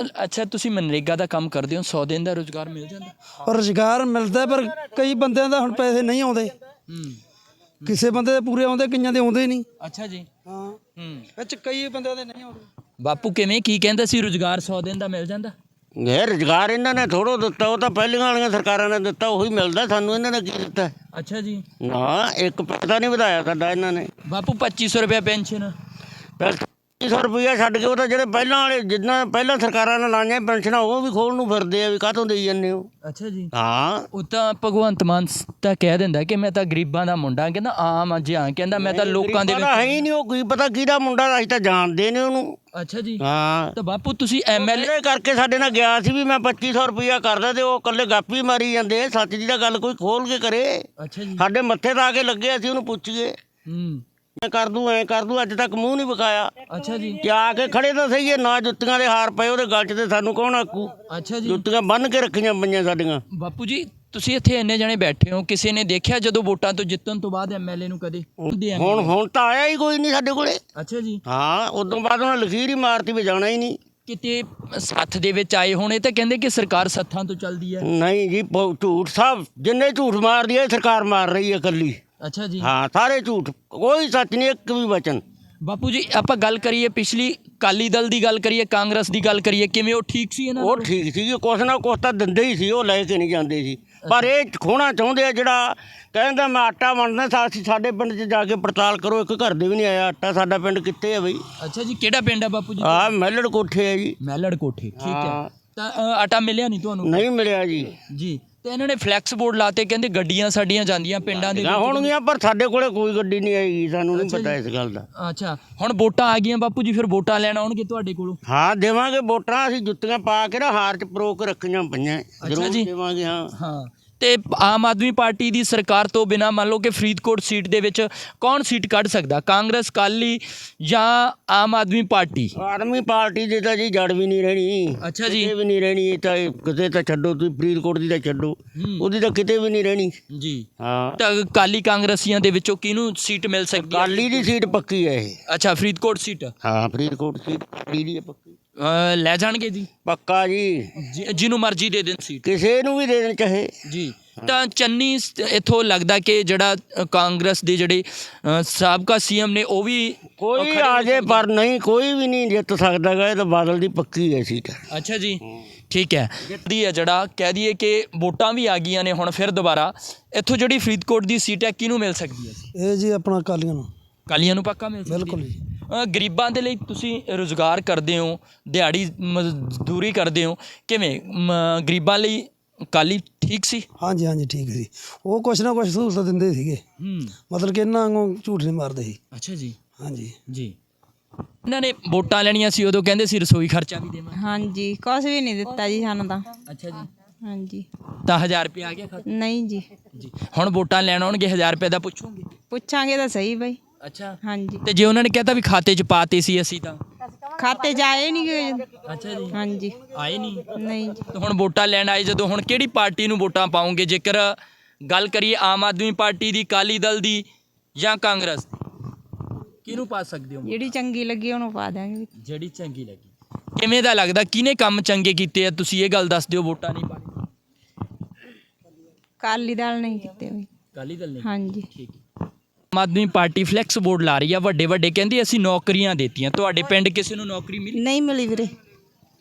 ਅ- ਅੱਛਾ ਤੁਸੀਂ ਮਨਰੇਗਾ ਦਾ ਕੰਮ ਕਰਦੇ ਹੋ 100 ਦਿਨ ਦਾ ਰੋਜ਼ਗਾਰ ਮਿਲ ਜਾਂਦਾ? ਔਰ ਰੁਜ਼ਗਾਰ ਮਿਲਦਾ ਪਰ ਕਈ ਬੰਦਿਆਂ ਦਾ ਹੁਣ ਪੈਸੇ ਨਹੀਂ ਆਉਂਦੇ। ਹੂੰ। ਕਿਸੇ ਬੰਦੇ ਦੇ ਪੂਰੇ ਆਉਂਦੇ ਕਈਆਂ ਦੇ ਆਉਂਦੇ ਨਹੀਂ। ਅੱਛਾ ਜੀ। ਹਾਂ। ਹੂੰ। ਵਿੱਚ ਕਈ ਬੰਦਿਆਂ ਦੇ ਨਹੀਂ ਆਉਂਦੇ। ਬਾਪੂ ਕਿਵੇਂ ਕੀ ਕਹਿੰਦਾ ਸੀ ਰੋਜ਼ਗਾਰ 100 ਦਿਨ ਦਾ ਮਿਲ ਜਾਂਦਾ? ਇਹ ਰੁਜ਼ਗਾਰ ਇਹਨਾਂ ਨੇ ਥੋੜੋ ਦਿੱਤਾ ਉਹ ਤਾਂ ਪਹਿਲੀਆਂ ਵਾਲੀਆਂ ਸਰਕਾਰਾਂ ਨੇ ਦਿੱਤਾ ਉਹੀ ਮਿਲਦਾ ਸਾਨੂੰ ਇਹਨਾਂ ਨੇ ਕੀ ਦਿੱਤਾ? ਅੱਛਾ ਜੀ। ਨਾ ਇੱਕ ਪੈਸਾ ਨਹੀਂ ਵਧਾਇਆ ਸਾਡਾ ਇਹਨਾਂ ਨੇ। ਬਾਪੂ 2500 ਰੁਪਏ ਪੈਨਸ਼ਨ। ਪੈਸਾ 2500 ਰੁਪਇਆ ਛੱਡ ਕੇ ਉਹ ਤਾਂ ਜਿਹੜੇ ਪਹਿਲਾਂ ਵਾਲੇ ਜਿੰਨਾ ਪਹਿਲਾਂ ਸਰਕਾਰਾਂ ਨੇ ਲਾਈਆਂ ਪੈਨਸ਼ਨਾਂ ਉਹ ਵੀ ਖੋਲ ਨੂੰ ਫਿਰਦੇ ਆ ਵੀ ਕਾਹਤੋਂ ਦੇਈ ਜਾਂਦੇ ਹੋ। ਅੱਛਾ ਜੀ। ਹਾਂ। ਉਹ ਤਾਂ ਭਗਵੰਤ ਮਾਨ ਸ- ਤਾਂ ਕਹਿ ਦਿੰਦਾ ਕਿ ਮੈਂ ਤਾਂ ਗਰੀਬਾਂ ਦਾ ਮੁੰਡਾ ਕਹਿੰਦਾ ਆਮ ਜਿਹਾ ਕਹਿੰਦਾ ਮੈਂ ਤਾਂ ਲੋਕਾਂ ਦੇ ਪਤਾ ਹੈ ਵਿੱਚ ਹੀ ਨਹੀਂ ਉਹ ਕੀ ਪਤਾ ਕਿਹਦਾ ਮੁੰਡਾ ਅਸੀਂ ਤਾਂ ਜਾਣਦੇ ਨੇ ਉਹਨੂੰ। ਅੱਛਾ ਜੀ। ਹਾਂ। ਤਾਂ ਬਾਪੂ ਤੁਸੀਂ ਐਮਐਲਏ ਇਹਦੇ ਕਰਕੇ ਸਾਡੇ ਨਾਲ ਗਿਆ ਸੀ ਵੀ ਮੈਂ 2500 ਰੁਪਇਆ ਕਰਦਾ ਤੇ ਉਹ ਇਕੱਲੇ ਗਾਪੀ ਮਾਰੀ ਜਾਂਦੇ ਸੱਚ ਦੀ ਤਾਂ ਗੱਲ ਕੋਈ ਖੋਲ ਕੇ ਕਰੇ। ਅੱਛਾ ਜੀ। ਸਾਡੇ ਮੱਥੇ ਤਾਂ ਆ ਕੇ ਲੱਗੇ ਅਸੀਂ ਉਹਨੂੰ ਪੁੱਛੀਏ। ਹੂੰ। ਮੈਂ ਕਰ ਦੂੰ ਐ ਕਰ ਦੂੰ ਅੱਜ ਤੱਕ ਮੂੰਹ ਨਹੀਂ ਵਿਖਾਇਆ। ਅੱਛਾ ਜੀ। ਕਿ ਆ ਕੇ ਖੜੇ ਤਾਂ ਸਹੀ ਹੈ ਨਾ ਜੁੱਤੀਆਂ ਦੇ ਹਾਰ ਪਏ ਉਹਦੇ ਗਲ 'ਚ ਤੇ ਸਾਨੂੰ ਕੌਣ ਆਕੂ ਅੱਛਾ ਜੀ। ਜੁੱਤੀਆਂ ਬੰਨ ਕੇ ਰੱਖੀਆਂ ਪਈਆਂ ਸਾਡੀਆਂ। ਬਾਪੂ ਜੀ ਤੁਸੀਂ ਇੱਥੇ ਇੰਨੇ ਜਣੇ ਬੈਠੇ ਹੋ ਕਿਸੇ ਨੇ ਦੇਖਿਆ ਜਦੋਂ ਵੋਟਾਂ ਤੋਂ ਜਿੱਤਣ ਤੋਂ ਬਾਅਦ ਐਮਐਲਏ ਨੂੰ ਕਦੇ? ਹੁਣ ਹੁਣ ਤਾਂ ਆਇਆ ਹੀ ਕੋਈ ਨਹੀਂ ਸਾਡੇ ਕੋਲੇ। ਅੱਛਾ ਜੀ। ਹਾਂ ਉਦੋਂ ਬਾਅਦ ਉਹਨਾਂ ਲਖੀਰ ਹੀ ਮਾਰਤੀ ਵੀ ਜਾਣਾ ਹੀ ਨਹੀਂ। ਕਿਤੇ ਸੱਥ ਦੇ ਵਿੱਚ ਆਏ ਹੋਣੇ ਤਾਂ ਕਹਿੰਦੇ ਕਿ ਸਰਕਾਰ ਸੱਥਾਂ ਤੋਂ ਚੱਲਦੀ ਹੈ। ਨਹੀਂ ਜੀ ਝੂਠ ਸਭ ਜਿੰਨੇ ਝੂਠ ਮਾਰਦੀ ਹੈ ਸਰਕਾਰ ਮਾਰ ਰਹੀ ਹੈ ਇਕੱਲੀ। ਅੱਛਾ ਜੀ। ਹਾਂ ਸਾਰੇ ਝੂਠ ਕੋਈ ਸੱਚ ਨਹੀਂ ਇੱਕ ਵੀ ਵਚਨ। ਬਾਪੂ ਜੀ ਆਪਾਂ ਗੱਲ ਕਰੀਏ ਪਿਛਲੀ ਕਾਲੀ ਦਲ ਦੀ ਗੱਲ ਕਰੀਏ ਕਾਂਗਰਸ ਦੀ ਗੱਲ ਕਰੀਏ ਕਿਵੇਂ ਉਹ ਠੀਕ ਸੀ ਇਹਨਾਂ ਉਹ ਠੀਕ ਸੀ ਕੁਛ ਨਾ ਕੁਛ ਤਾਂ ਦਿੰਦੇ ਹੀ ਸੀ ਉਹ ਲੈ ਕੇ ਨਹੀਂ ਜਾਂਦੇ ਸੀ। ਪਰ ਇਹ ਖੋਣਾ ਚਾਹੁੰਦੇ ਆ ਜਿਹੜਾ ਕਹਿੰਦਾ ਮੈਂ ਆਟਾ ਵੰਡਦਾ ਸਾ ਅਸੀਂ ਸਾਡੇ ਪਿੰਡ 'ਚ ਜਾ ਕੇ ਪੜਤਾਲ ਕਰੋ ਇੱਕ ਘਰ ਦੇ ਵੀ ਨਹੀਂ ਆਇਆ ਆਟਾ ਸਾਡਾ ਪਿੰਡ ਕਿੱਥੇ ਹੈ ਬਈ? ਅੱਛਾ ਜੀ ਕਿਹੜਾ ਪਿੰਡ ਹੈ ਬਾਪੂ ਜੀ? ਆ ਮਹਿਲੜ ਕੋਠੇ ਹੈ ਜੀ। ਮੈਲੜ ਕੋਠੀ ਠੀਕ ਹੈ। ਹਾਂ। ਤਾਂ ਅ, ਆਟਾ ਮਿਲਿਆ ਨਹੀਂ ਤੁਹਾਨੂੰ? ਨਹੀਂ ਮਿਲਿਆ ਜੀ। ਜੀ। ਤੇ ਇਹਨਾਂ ਨੇ ਫਲੈਕਸ ਬੋਰਡ ਲਾਤੇ ਕਹਿੰਦੇ ਗੱਡੀਆਂ ਸਾਡੀਆਂ ਜਾਂਦੀਆਂ ਪਿੰਡਾਂ ਦੇ ਨਾ ਹੋਣਗੀਆਂ ਪਰ ਸਾਡੇ ਕੋਲੇ ਕੋਈ ਗੱਡੀ ਨਹੀਂ ਆਏਗੀ ਸਾਨੂੰ ਨਹੀਂ ਪਤਾ ਇਸ ਗੱਲ ਦਾ। ਅੱਛਾ ਹੁਣ ਵੋਟਾਂ ਆ ਗਈਆਂ ਬਾਪੂ ਜੀ ਫਿਰ ਵੋਟਾਂ ਲੈਣ ਆਉਣਗੇ ਤੁਹਾਡੇ ਕੋਲੋਂ? ਹਾਂ ਦੇਵਾਂਗੇ ਵੋਟਾਂ ਅਸੀਂ ਜੁੱਤੀਆਂ ਪਾ ਕੇ ਨਾ ਹਾਰ 'ਚ ਪਰੋ ਕੇ ਰੱਖੀਆਂ ਪਈਆਂ। ਜ਼ਰੂਰ। ਦੇਵਾਂਗੇ ਹਾਂ। ਹਾਂ। ਤੇ ਆਮ ਆਦਮੀ ਪਾਰਟੀ ਦੀ ਸਰਕਾਰ ਤੋਂ ਬਿਨਾ ਮੰਨ ਲਓ ਕਿ ਫਰੀਦਕੋਟ ਸੀਟ ਦੇ ਵਿੱਚ ਕੌਣ ਸੀਟ ਕੱਢ ਸਕਦਾ? ਕਾਂਗਰਸ ਕਾਲੀ ਜਾਂ ਆਮ ਆਦਮੀ ਪਾਰਟੀ? ਆਦਮੀ ਪਾਰਟੀ ਦੀ ਤਾਂ ਜੀ ਜੜ ਵੀ ਨਹੀਂ ਰਹਿਣੀ। ਅੱਛਾ ਜੀ। ਕਿਤੇ ਵੀ ਨਹੀਂ ਰਹਿਣੀ ਇਹ ਤਾਂ ਕਿਤੇ ਤਾਂ ਛੱਡੋ ਤੁਸੀਂ ਫਰੀਦਕੋਟ ਦੀ ਤਾਂ ਛੱਡੋ। ਉਹਦੀ ਤਾਂ ਕਿਤੇ ਵੀ ਨਹੀਂ ਰਹਿਣੀ। ਜੀ। ਹਾਂ। ਤਾਂ ਕਾਲੀ ਕਾਂਗਰਸੀਆਂ ਦੇ ਵਿੱਚੋਂ ਕਿਹਨੂੰ ਸੀਟ ਮਿਲ ਸਕਦੀ ਹੈ? ਕਾਲੀ ਦੀ ਸੀਟ ਪੱਕੀ ਹੈ ਇਹ। ਅੱਛਾ ਫਰੀਦਕੋਟ ਸੀਟ। ਹਾਂ ਫਰੀਦਕੋਟ ਸੀਟ ਕਾਲੀ ਦੀ ਹੈ ਪੱਕੀ। ਲੈ ਜਾਣਗੇ ਜੀ। ਪੱਕਾ ਜੀ। ਜਿ- ਜਿਹਨੂੰ ਮਰਜ਼ੀ ਦੇ ਦੇਣ ਸੀਟ। ਕਿਸੇ ਨੂੰ ਵੀ ਦੇ ਦੇਣ ਚਾਹੇ। ਜੀ। ਤਾਂ ਚੰਨੀ ਸ- ਇੱਥੋਂ ਲੱਗਦਾ ਕਿ ਜਿਹੜਾ ਅ, ਕਾਂਗਰਸ ਦੇ ਜਿਹੜੇ ਅ, ਸਾਬਕਾ ਸੀਐਮ ਨੇ ਉਹ ਵੀ ਕੋਈ ਆ ਜੇ ਪਰ ਨਹੀਂ ਕੋਈ ਵੀ ਨਹੀਂ ਜਿੱਤ ਸਕਦਾਗਾ ਇਹ ਤਾਂ ਬਾਦਲ ਦੀ ਪੱਕੀ ਹੈ ਸੀਟ। ਅੱਛਾ ਜੀ ਠੀਕ ਹੈ। ਦੀ ਹੈ ਜਿਹੜਾ ਕਹਿ ਦਈਏ ਕਿ ਵੋਟਾਂ ਵੀ ਆ ਗਈਆਂ ਨੇ ਹੁਣ ਫਿਰ ਦੁਬਾਰਾ। ਇੱਥੋਂ ਜਿਹੜੀ ਫਰੀਦਕੋਟ ਦੀ ਸੀਟ ਹੈ ਕਿਹਨੂੰ ਮਿਲ ਸਕਦੀ ਹੈ? ਇਹ ਜੀ ਆਪਣਾ ਕਾਲੀਆਂ ਨੂੰ। ਕਾਲੀਆਂ ਨੂੰ ਪੱਕਾ ਮਿਲ ਸਕਦੀ ਬਿਲਕੁਲ ਜੀ। ਗਰੀਬਾਂ ਦੇ ਲਈ ਤੁਸੀਂ ਰੋਜ਼ਗਾਰ ਕਰਦੇ ਹੋ ਦਿਹਾੜੀ ਮਜ਼ਦੂਰੀ ਕਰਦੇ ਹੋ ਕਿਵੇਂ? ਗਰੀਬਾਂ ਲਈ ਕਾਲੀ ਠੀਕ ਸੀ? ਹਾਂਜੀ ਹਾਂਜੀ ਠੀਕ ਸੀ। ਉਹ ਕੁਛ ਨਾ ਕੁਛ ਸਹੂਲਤਾਂ ਦਿੰਦੇ ਸੀਗੇ। ਹੂੰ। ਮਤਲਬ ਕਿ ਇਹਨਾਂ ਵਾਂਗੂ ਝੂਠ ਨਹੀਂ ਮਾਰਦੇ ਸੀ। ਅੱਛਾ ਜੀ। ਹਾਂਜੀ। ਜੀ। ਇਹਨਾਂ ਨੇ ਵੋਟਾਂ ਲੈਣੀਆਂ ਸੀ ਉਦੋਂ ਕਹਿੰਦੇ ਸੀ ਰਸੋਈ ਖਰਚਾ ਵੀ ਦੇਵਾਂ ਹਾਂਜੀ ਕੁਝ ਵੀ ਨਹੀਂ ਦਿੱਤਾ ਜੀ ਸਾਨੂੰ ਤਾਂ। ਅੱਛਾ ਜੀ। ਹਾਂਜੀ। ਤਾਂ 1000 ਰੁਪਏ ਆ ਗਿਆ ਖਾਤੇ ਨਹੀਂ ਜੀ। ਜੀ। ਹੁਣ ਵੋਟਾਂ ਲੈਣ ਆਉਣਗੇ 1000 ਰੁਪਏ ਦਾ ਪੁੱਛੋਗੇ? ਪੁੱਛਾਂਗੇ ਤਾਂ ਸਹੀ ਬਈ। ਅੱਛਾ। ਹਾਂਜੀ। ਤੇ ਜੇ ਉਹਨਾਂ ਨੇ ਕਹਿਤਾ ਵੀ ਖਾਤੇ 'ਚ ਪਾਤੇ ਸੀ ਅਸੀਂ ਤਾਂ? ਖਾਤੇ ਜਾਏ ਨਹੀਂ ਗਏ ਅੱਛਾ ਜੀ। ਹਾਂਜੀ। ਆਏ ਨਹੀਂ ਨਹੀਂ ਜੀ। ਤੇ ਹੁਣ ਵੋਟਾਂ ਲੈਣ ਆਏ ਜਦੋਂ ਹੁਣ ਕਿਹੜੀ ਪਾਰਟੀ ਨੂੰ ਵੋਟਾਂ ਪਾਉਂਗੇ ਜੇਕਰ ਗੱਲ ਕਰੀਏ ਆਮ ਆਦਮੀ ਪਾਰਟੀ ਦੀ ਕਾਲੀ ਦਲ ਦੀ ਜਾਂ ਕਾਂਗਰਸ ਕਿਹਨੂੰ ਪਾ ਸਕਦੇ ਹੋ ਜਿਹੜੀ ਚੰਗੀ ਲੱਗੀ ਉਹਨੂੰ ਪਾ ਦਾਂਗੇ ਜਿਹੜੀ ਚੰਗੀ ਲੱਗੀ। ਕਿਵੇਂ ਦਾ ਲੱਗਦਾ? ਕਿਹਨੇ ਕੰਮ ਚੰਗੇ ਕੀਤੇ ਆ? ਤੁਸੀਂ ਇਹ ਗੱਲ ਦੱਸ ਦਿਓ ਵੋਟਾਂ ਨਹੀਂ ਪਾਣੀ ਕਾਲੀ ਦਾਲ ਨਹੀਂ ਕੀਤੇ ਹੋਏ। ਕਾਲੀ ਦਲ ਨੇ? ਹਾਂਜੀ। ਠੀਕ ਹੈ। Aam Aadmi party flex board ਲਾ ਰਹੀ ਆ ਵੱਡੇ ਵੱਡੇ ਕਹਿੰਦੇ ਅਸੀਂ ਨੌਕਰੀਆਂ ਦੇਤੀਆਂ। ਤੁਹਾਡੇ ਪਿੰਡ ਕਿਸੇ ਨੂੰ ਨੌਕਰੀ ਮਿਲੀ? ਨਹੀਂ ਮਿਲੀ ਵੀਰੇ।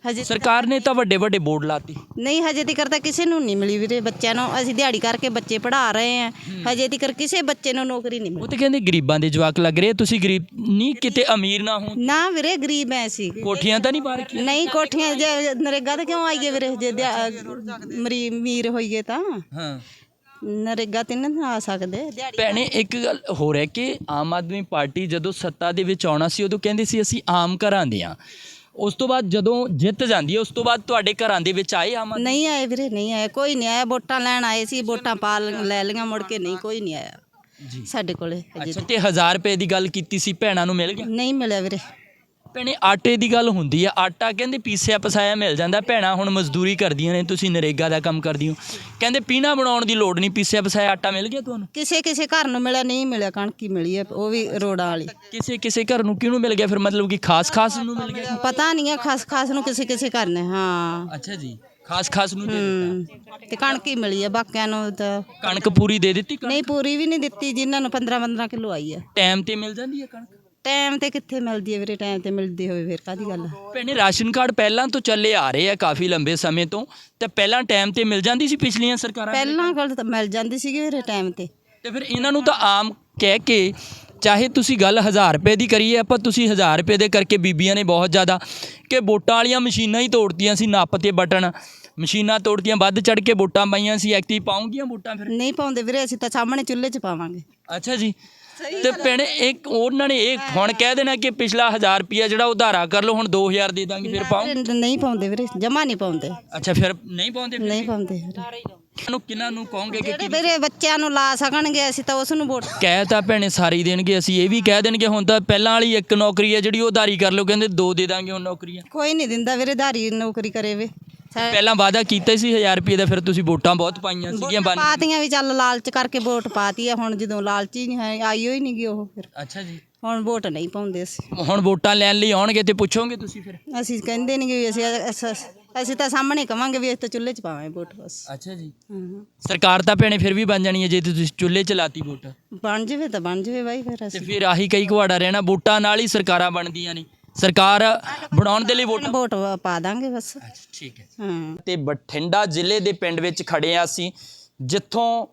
ਹਜੇ ਸਰਕਾਰ ਨੇ ਤਾਂ ਵੱਡੇ ਵੱਡੇ ਬੋਰਡ ਲਾਤੇ। ਨਹੀਂ ਹਜੇ ਤੱਕ ਤਾਂ ਕਿਸੇ ਨੂੰ ਨਹੀਂ ਮਿਲੀ ਵੀਰੇ ਬੱਚਿਆਂ ਨੂੰ। ਅਸੀਂ ਦਿਹਾੜੀ ਕਰਕੇ ਬੱਚੇ ਪੜ੍ਹਾ ਰਹੇ ਆ ਹਜੇ ਤੱਕ ਕਿਸੇ ਬੱਚੇ ਨੂੰ ਨੌਕਰੀ ਨਹੀਂ ਮਿਲੀ। ਉਹ ਤਾਂ ਕਹਿੰਦੇ ਗਰੀਬਾਂ ਦੇ ਜਵਾਕ ਲੱਗ ਰਹੇ। ਤੁਸੀਂ ਗਰੀਬ ਨਹੀਂ ਕਿਤੇ ਅਮੀਰ ਨਾ ਹੋ ਨਾ ਵੀਰੇ ਗਰੀਬ ਐ ਸੀ। ਕੋਠੀਆਂ ਤਾਂ ਨਹੀਂ ਪਾ ਰੱਖੀਆਂ ਨਹੀਂ ਕੋਠੀਆਂ ਜੇ ਨਰੇਗਾ ਤੇ ਕਿਉਂ ਆਈਏ ਵੀਰੇ? ਜੇ ਦਿਹਾ- ਮਰੀ ਅਮੀਰ ਹੋਈਏ ਤਾਂ। ਹਾਂ। ਨਰੇਗਾ ਤੇ ਨਹੀਂ ਆ ਸਕਦੇ ਦਿਹਾੜੀ ਭੈਣੇ ਇੱਕ ਗੱਲ ਹੋਰ ਹੈ ਕਿ ਆਮ ਆਦਮੀ ਪਾਰਟੀ ਜਦੋਂ ਸੱਤਾ ਦੇ ਵਿੱਚ ਆਉਣਾ ਸੀ ਉਦੋਂ ਕਹਿੰਦੇ ਸੀ ਅਸੀਂ ਆਮ ਘਰਾਂ ਦੇ ਆ ਉਸ ਤੋਂ ਬਾਅਦ ਜਦੋਂ ਜਿੱਤ ਜਾਂਦੀ ਹੈ ਉਸ ਤੋਂ ਬਾਅਦ ਤੁਹਾਡੇ ਘਰਾਂ ਦੇ ਵਿੱਚ ਆਏ ਆਮ ਆਦਮੀ? ਨਹੀਂ ਆਏ ਵੀਰੇ ਨਹੀਂ ਆਏ। ਕੋਈ ਨਹੀਂ ਆਇਆ। ਵੋਟਾਂ ਲੈਣ ਆਏ ਸੀ ਵੋਟਾਂ ਪਾ ਲ- ਲੈ ਲਈਆਂ ਮੁੜ ਕੇ। ਨਹੀਂ ਕੋਈ ਨਹੀਂ ਆਇਆ। ਜੀ। ਸਾਡੇ ਕੋਲੇ ਅੱਛਾ ਤੇ 1000 ਰੁਪਏ ਦੀ ਗੱਲ ਕੀਤੀ ਸੀ ਭੈਣਾਂ ਨੂੰ ਮਿਲ ਗਿਆ? ਨਹੀਂ ਮਿਲਿਆ ਵੀਰੇ। ਭੈਣੇ ਆਟੇ ਦੀ ਗੱਲ ਹੁੰਦੀ ਆ। ਆਟਾ ਕਹਿੰਦੇ ਪੀਸਿਆ ਪਸਾਇਆ ਮਿਲ ਜਾਂਦਾ। ਭੈਣਾਂ ਹੁਣ ਮਜ਼ਦੂਰੀ ਕਰਦੀਆਂ ਨੇ ਤੁਸੀਂ ਨਰੇਗਾ ਦਾ ਕੰਮ ਕਰਦੀ ਹੋ। ਕਹਿੰਦੇ ਪੀਣਾ ਬਣਾਉਣ ਦੀ ਲੋੜ ਨਹੀਂ ਪੀਸਿਆ ਪਸਾਇਆ ਆਟਾ ਮਿਲ ਗਿਆ ਤੁਹਾਨੂੰ? ਕਿਸੇ ਕਿਸੇ ਘਰ ਨੂੰ ਮਿਲਿਆ ਨਹੀਂ ਮਿਲਿਆ ਕਣਕ ਮਿਲੀ ਹੈ ਉਹ ਵੀ ਰੋੜਾਂ ਵਾਲੀ। ਕਿਸੇ ਕਿਸੇ ਘਰ ਨੂੰ ਕਿਹਨੂੰ ਮਿਲ ਗਿਆ? ਫਿਰ ਮਤਲਬ ਕਿ ਖਾਸ ਖਾਸ ਨੂੰ ਮਿਲ ਗਿਆ? ਪਤਾ ਨਹੀਂ ਹੈ ਖਾਸ ਖਾਸ ਨੂੰ ਕਿਸੇ ਕਿਸੇ ਘਰ ਨੇ ਹਾਂ। ਅੱਛਾ ਜੀ ਖਾਸ ਖਾਸ ਨੂੰ ਦੇ ਦਿੱਤਾ। ਹੂੰ ਤੇ ਕਣਕ ਹੀ ਮਿਲੀ ਹੈ ਬਾਕਿਆਂ ਨੂੰ ਤਾਂ ਕਣਕ ਪੂਰੀ ਦੇ ਦਿੱਤੀ ਨਹੀਂ ਪੂਰੀ ਵੀ ਨਹੀਂ ਦਿੱਤੀ ਜਿਨ੍ਹਾਂ ਨੂੰ 15 15 ਕਿਲੋ ਆਈ ਹੈ ਟਾਈਮ ਤੇ ਮਿਲ ਜਾਂਦੀ ਹੈ ਕਣਕ? ਟਾਈਮ ਤੇ ਕਿੱਥੇ ਮਿਲਦੀ ਹੈ ਵੀਰੇ? ਟਾਈਮ ਤੇ ਮਿਲਦੀ ਹੋਵੇ ਫਿਰ ਕਾਦੀ ਗੱਲ? ਭੈਣੇ ਰਾਸ਼ਨ ਕਾਰਡ ਪਹਿਲਾਂ ਤੋਂ ਚੱਲੇ ਆ ਰਹੇ ਆ ਕਾਫੀ ਲੰਬੇ ਸਮੇਂ ਤੋਂ ਤੇ ਪਹਿਲਾਂ ਟਾਈਮ ਤੇ ਮਿਲ ਜਾਂਦੀ ਸੀ ਪਿਛਲੀਆਂ ਸਰਕਾਰਾਂ ਪਹਿਲਾਂ ਕੋਲ ਤਾਂ ਮਿਲ ਜਾਂਦੀ ਸੀਗੀ ਵੀਰੇ ਟਾਈਮ ਤੇ। ਤੇ ਫਿਰ ਇਹਨਾਂ ਨੂੰ ਤਾਂ ਆਮ ਕਹਿ ਕੇ ਚਾਹੇ ਤੁਸੀਂ ਗੱਲ 1000 ਰੁਪਏ ਦੀ ਕਰੀਏ ਆਪਾਂ ਤੁਸੀਂ 1000 ਰੁਪਏ ਦੇ ਕਰਕੇ ਬੀਬੀਆਂ ਨੇ ਬਹੁਤ ਜ਼ਿਆਦਾ ਕਿ ਵੋਟਾਂ ਵਾਲੀਆਂ ਮਸ਼ੀਨਾਂ ਹੀ ਤੋੜਤੀਆਂ ਸੀ ਨੱਪ ਤੇ ਬਟਨ। ਮਸ਼ੀਨਾਂ ਤੋੜਤੀਆਂ ਵੱਧ ਚੜ ਕੇ ਵੋਟਾਂ ਪਾਈਆਂ ਸੀ ਐਕਟਿਵ ਪਾਉਂਗੀਆਂ ਵੋਟਾਂ ਫਿਰ? ਨਹੀਂ ਪਾਉਂਦੇ ਵੀਰੇ ਅਸੀਂ ਤਾਂ ਸਾਹਮਣੇ ਚੁੱਲ੍ਹੇ 'ਚ ਪਾਵਾਂਗੇ। ਅੱਛਾ ਜੀ। ਤੇ ਭੈਣੇ ਇੱਕ ਉਹਨਾਂ ਨੇ ਇਹ ਹੁਣ ਕਹਿ ਦੇਣਾ ਕਿ ਪਿਛਲਾ 1000 ਰੁਪਿਆ ਜਿਹੜਾ ਉਧਾਰਾ ਕਰ ਲਓ ਹੁਣ 2000 ਦੇ ਦਾਂਗੇ ਫਿਰ ਪਾਉਂ ਨਹੀਂ ਪਾਉਂਦੇ ਵੀਰੇ ਜਮਾ ਨਹੀਂ ਪਾਉਂਦੇ। ਅੱਛਾ ਫਿਰ ਨਹੀਂ ਪਾਉਂਦੇ ਫਿਰ? ਨਹੀਂ ਪਾਉਂਦੇ ਵੀਰੇ। ਨੂੰ ਕਿਹਨਾਂ ਨੂੰ ਕਹੋਗੇ ਕਿ ਜਿਹੜੇ ਵੀਰੇ ਬੱਚਿਆਂ ਨੂੰ ਲਾ ਸਕਣਗੇ ਅਸੀਂ ਤਾਂ ਉਸ ਨੂੰ ਵੋਟ ਕਹਿ ਤਾਂ ਭੈਣੇ ਸਾਰੀ ਦੇਣਗੇ ਅਸੀਂ ਇਹ ਵੀ ਕਹਿ ਦੇਣਗੇ ਹੁਣ ਤਾਂ ਪਹਿਲਾਂ ਵਾਲੀ ਇੱਕ ਨੌਕਰੀ ਹੈ ਜਿਹੜੀ ਉਹ ਉਧਾਰੀ ਕਰ ਲਓ ਕਹਿੰਦੇ ਦੋ ਦੇ ਦਾਂਗੇ ਹੁਣ ਨੌਕਰੀਆਂ। ਕੋਈ ਨਹੀਂ ਦਿੰਦਾ ਵੀਰੇ ਧਾਰੀ ਨੌਕਰੀ ਕਰੇ ਵੇ। ਪਹਿਲਾਂ ਵਾਅਦਾ ਕੀਤਾ ਸੀ 1000 ਰੁਪਏ ਦਾ ਫਿਰ ਤੁਸੀਂ ਵੋਟਾਂ ਬਹੁਤ ਪਾਈਆਂ ਸੀਗੀਆਂ ਬਣ ਪਾਤੀਆਂ ਵੀ ਚੱਲ ਲਾਲਚ ਕਰਕੇ ਵੋਟ ਪਾਤੀ ਆ ਹੁਣ ਜਦੋਂ ਲਾਲਚ ਹੀ ਨਹੀਂ ਹੈ ਆਈ ਹੋਈ ਨਹੀਂ ਗੀ ਉਹ ਫਿਰ। ਅੱਛਾ ਜੀ। ਹੁਣ ਵੋਟ ਨਹੀਂ ਪਾਉਂਦੇ ਅਸੀਂ। ਹੁਣ ਵੋਟਾਂ ਲੈਣ ਲਈ ਆਉਣਗੇ ਤੇ ਪੁੱਛੋਗੇ ਤੁਸੀਂ ਫਿਰ? ਅਸੀਂ ਕਹਿੰਦੇ ਨਹੀਂ ਵੀ ਅਸੀਂ ਅਸ- ਅਸੀਂ ਤਾਂ ਸਾਹਮਣੇ ਕਵਾਂਗੇ ਵੀ ਅਸੀਂ ਤਾਂ ਚੁੱਲ੍ਹੇ 'ਚ ਪਾਵਾਂਗੇ ਵੋਟ ਬਸ। ਅੱਛਾ ਜੀ। ਹਾਂ। ਸਰਕਾਰ ਤਾਂ ਭੈਣੇ ਫਿਰ ਵੀ ਬਣ ਜਾਣੀ ਹੈ ਜੇ ਤੁਸੀਂ ਚੁੱਲ੍ਹੇ ਚਲਾਤੀ ਵੋਟ। ਬਣ ਜਵੇ ਤਾਂ ਬਣ ਜਵੇ ਬਾਈ ਫਿਰ ਤੇ ਅਸੀਂ। ਫਿਰ ਆਹੀ ਕਈ ਕੁਆੜਾ ਰਹਿਣਾ ਵੋਟਾਂ ਨਾਲ ਹੀ ਸਰਕਾਰਾਂ ਬਣਦੀਆਂ ਨੇ। ਸਰਕਾਰ ਬਣਾਉਣ ਦੇ ਲਈ ਵੋਟਾਂ ਵੋਟ ਪਾ ਦਾਂਗੇ ਬਸ। ਠੀਕ ਹੈ ਹਾਂ। ਤੇ ਬਠਿੰਡਾ ਜ਼ਿਲ੍ਹੇ ਦੇ ਪਿੰਡ ਵਿੱਚ ਖੜੇ ਆ ਅਸੀਂ ਜਿੱਥੋਂ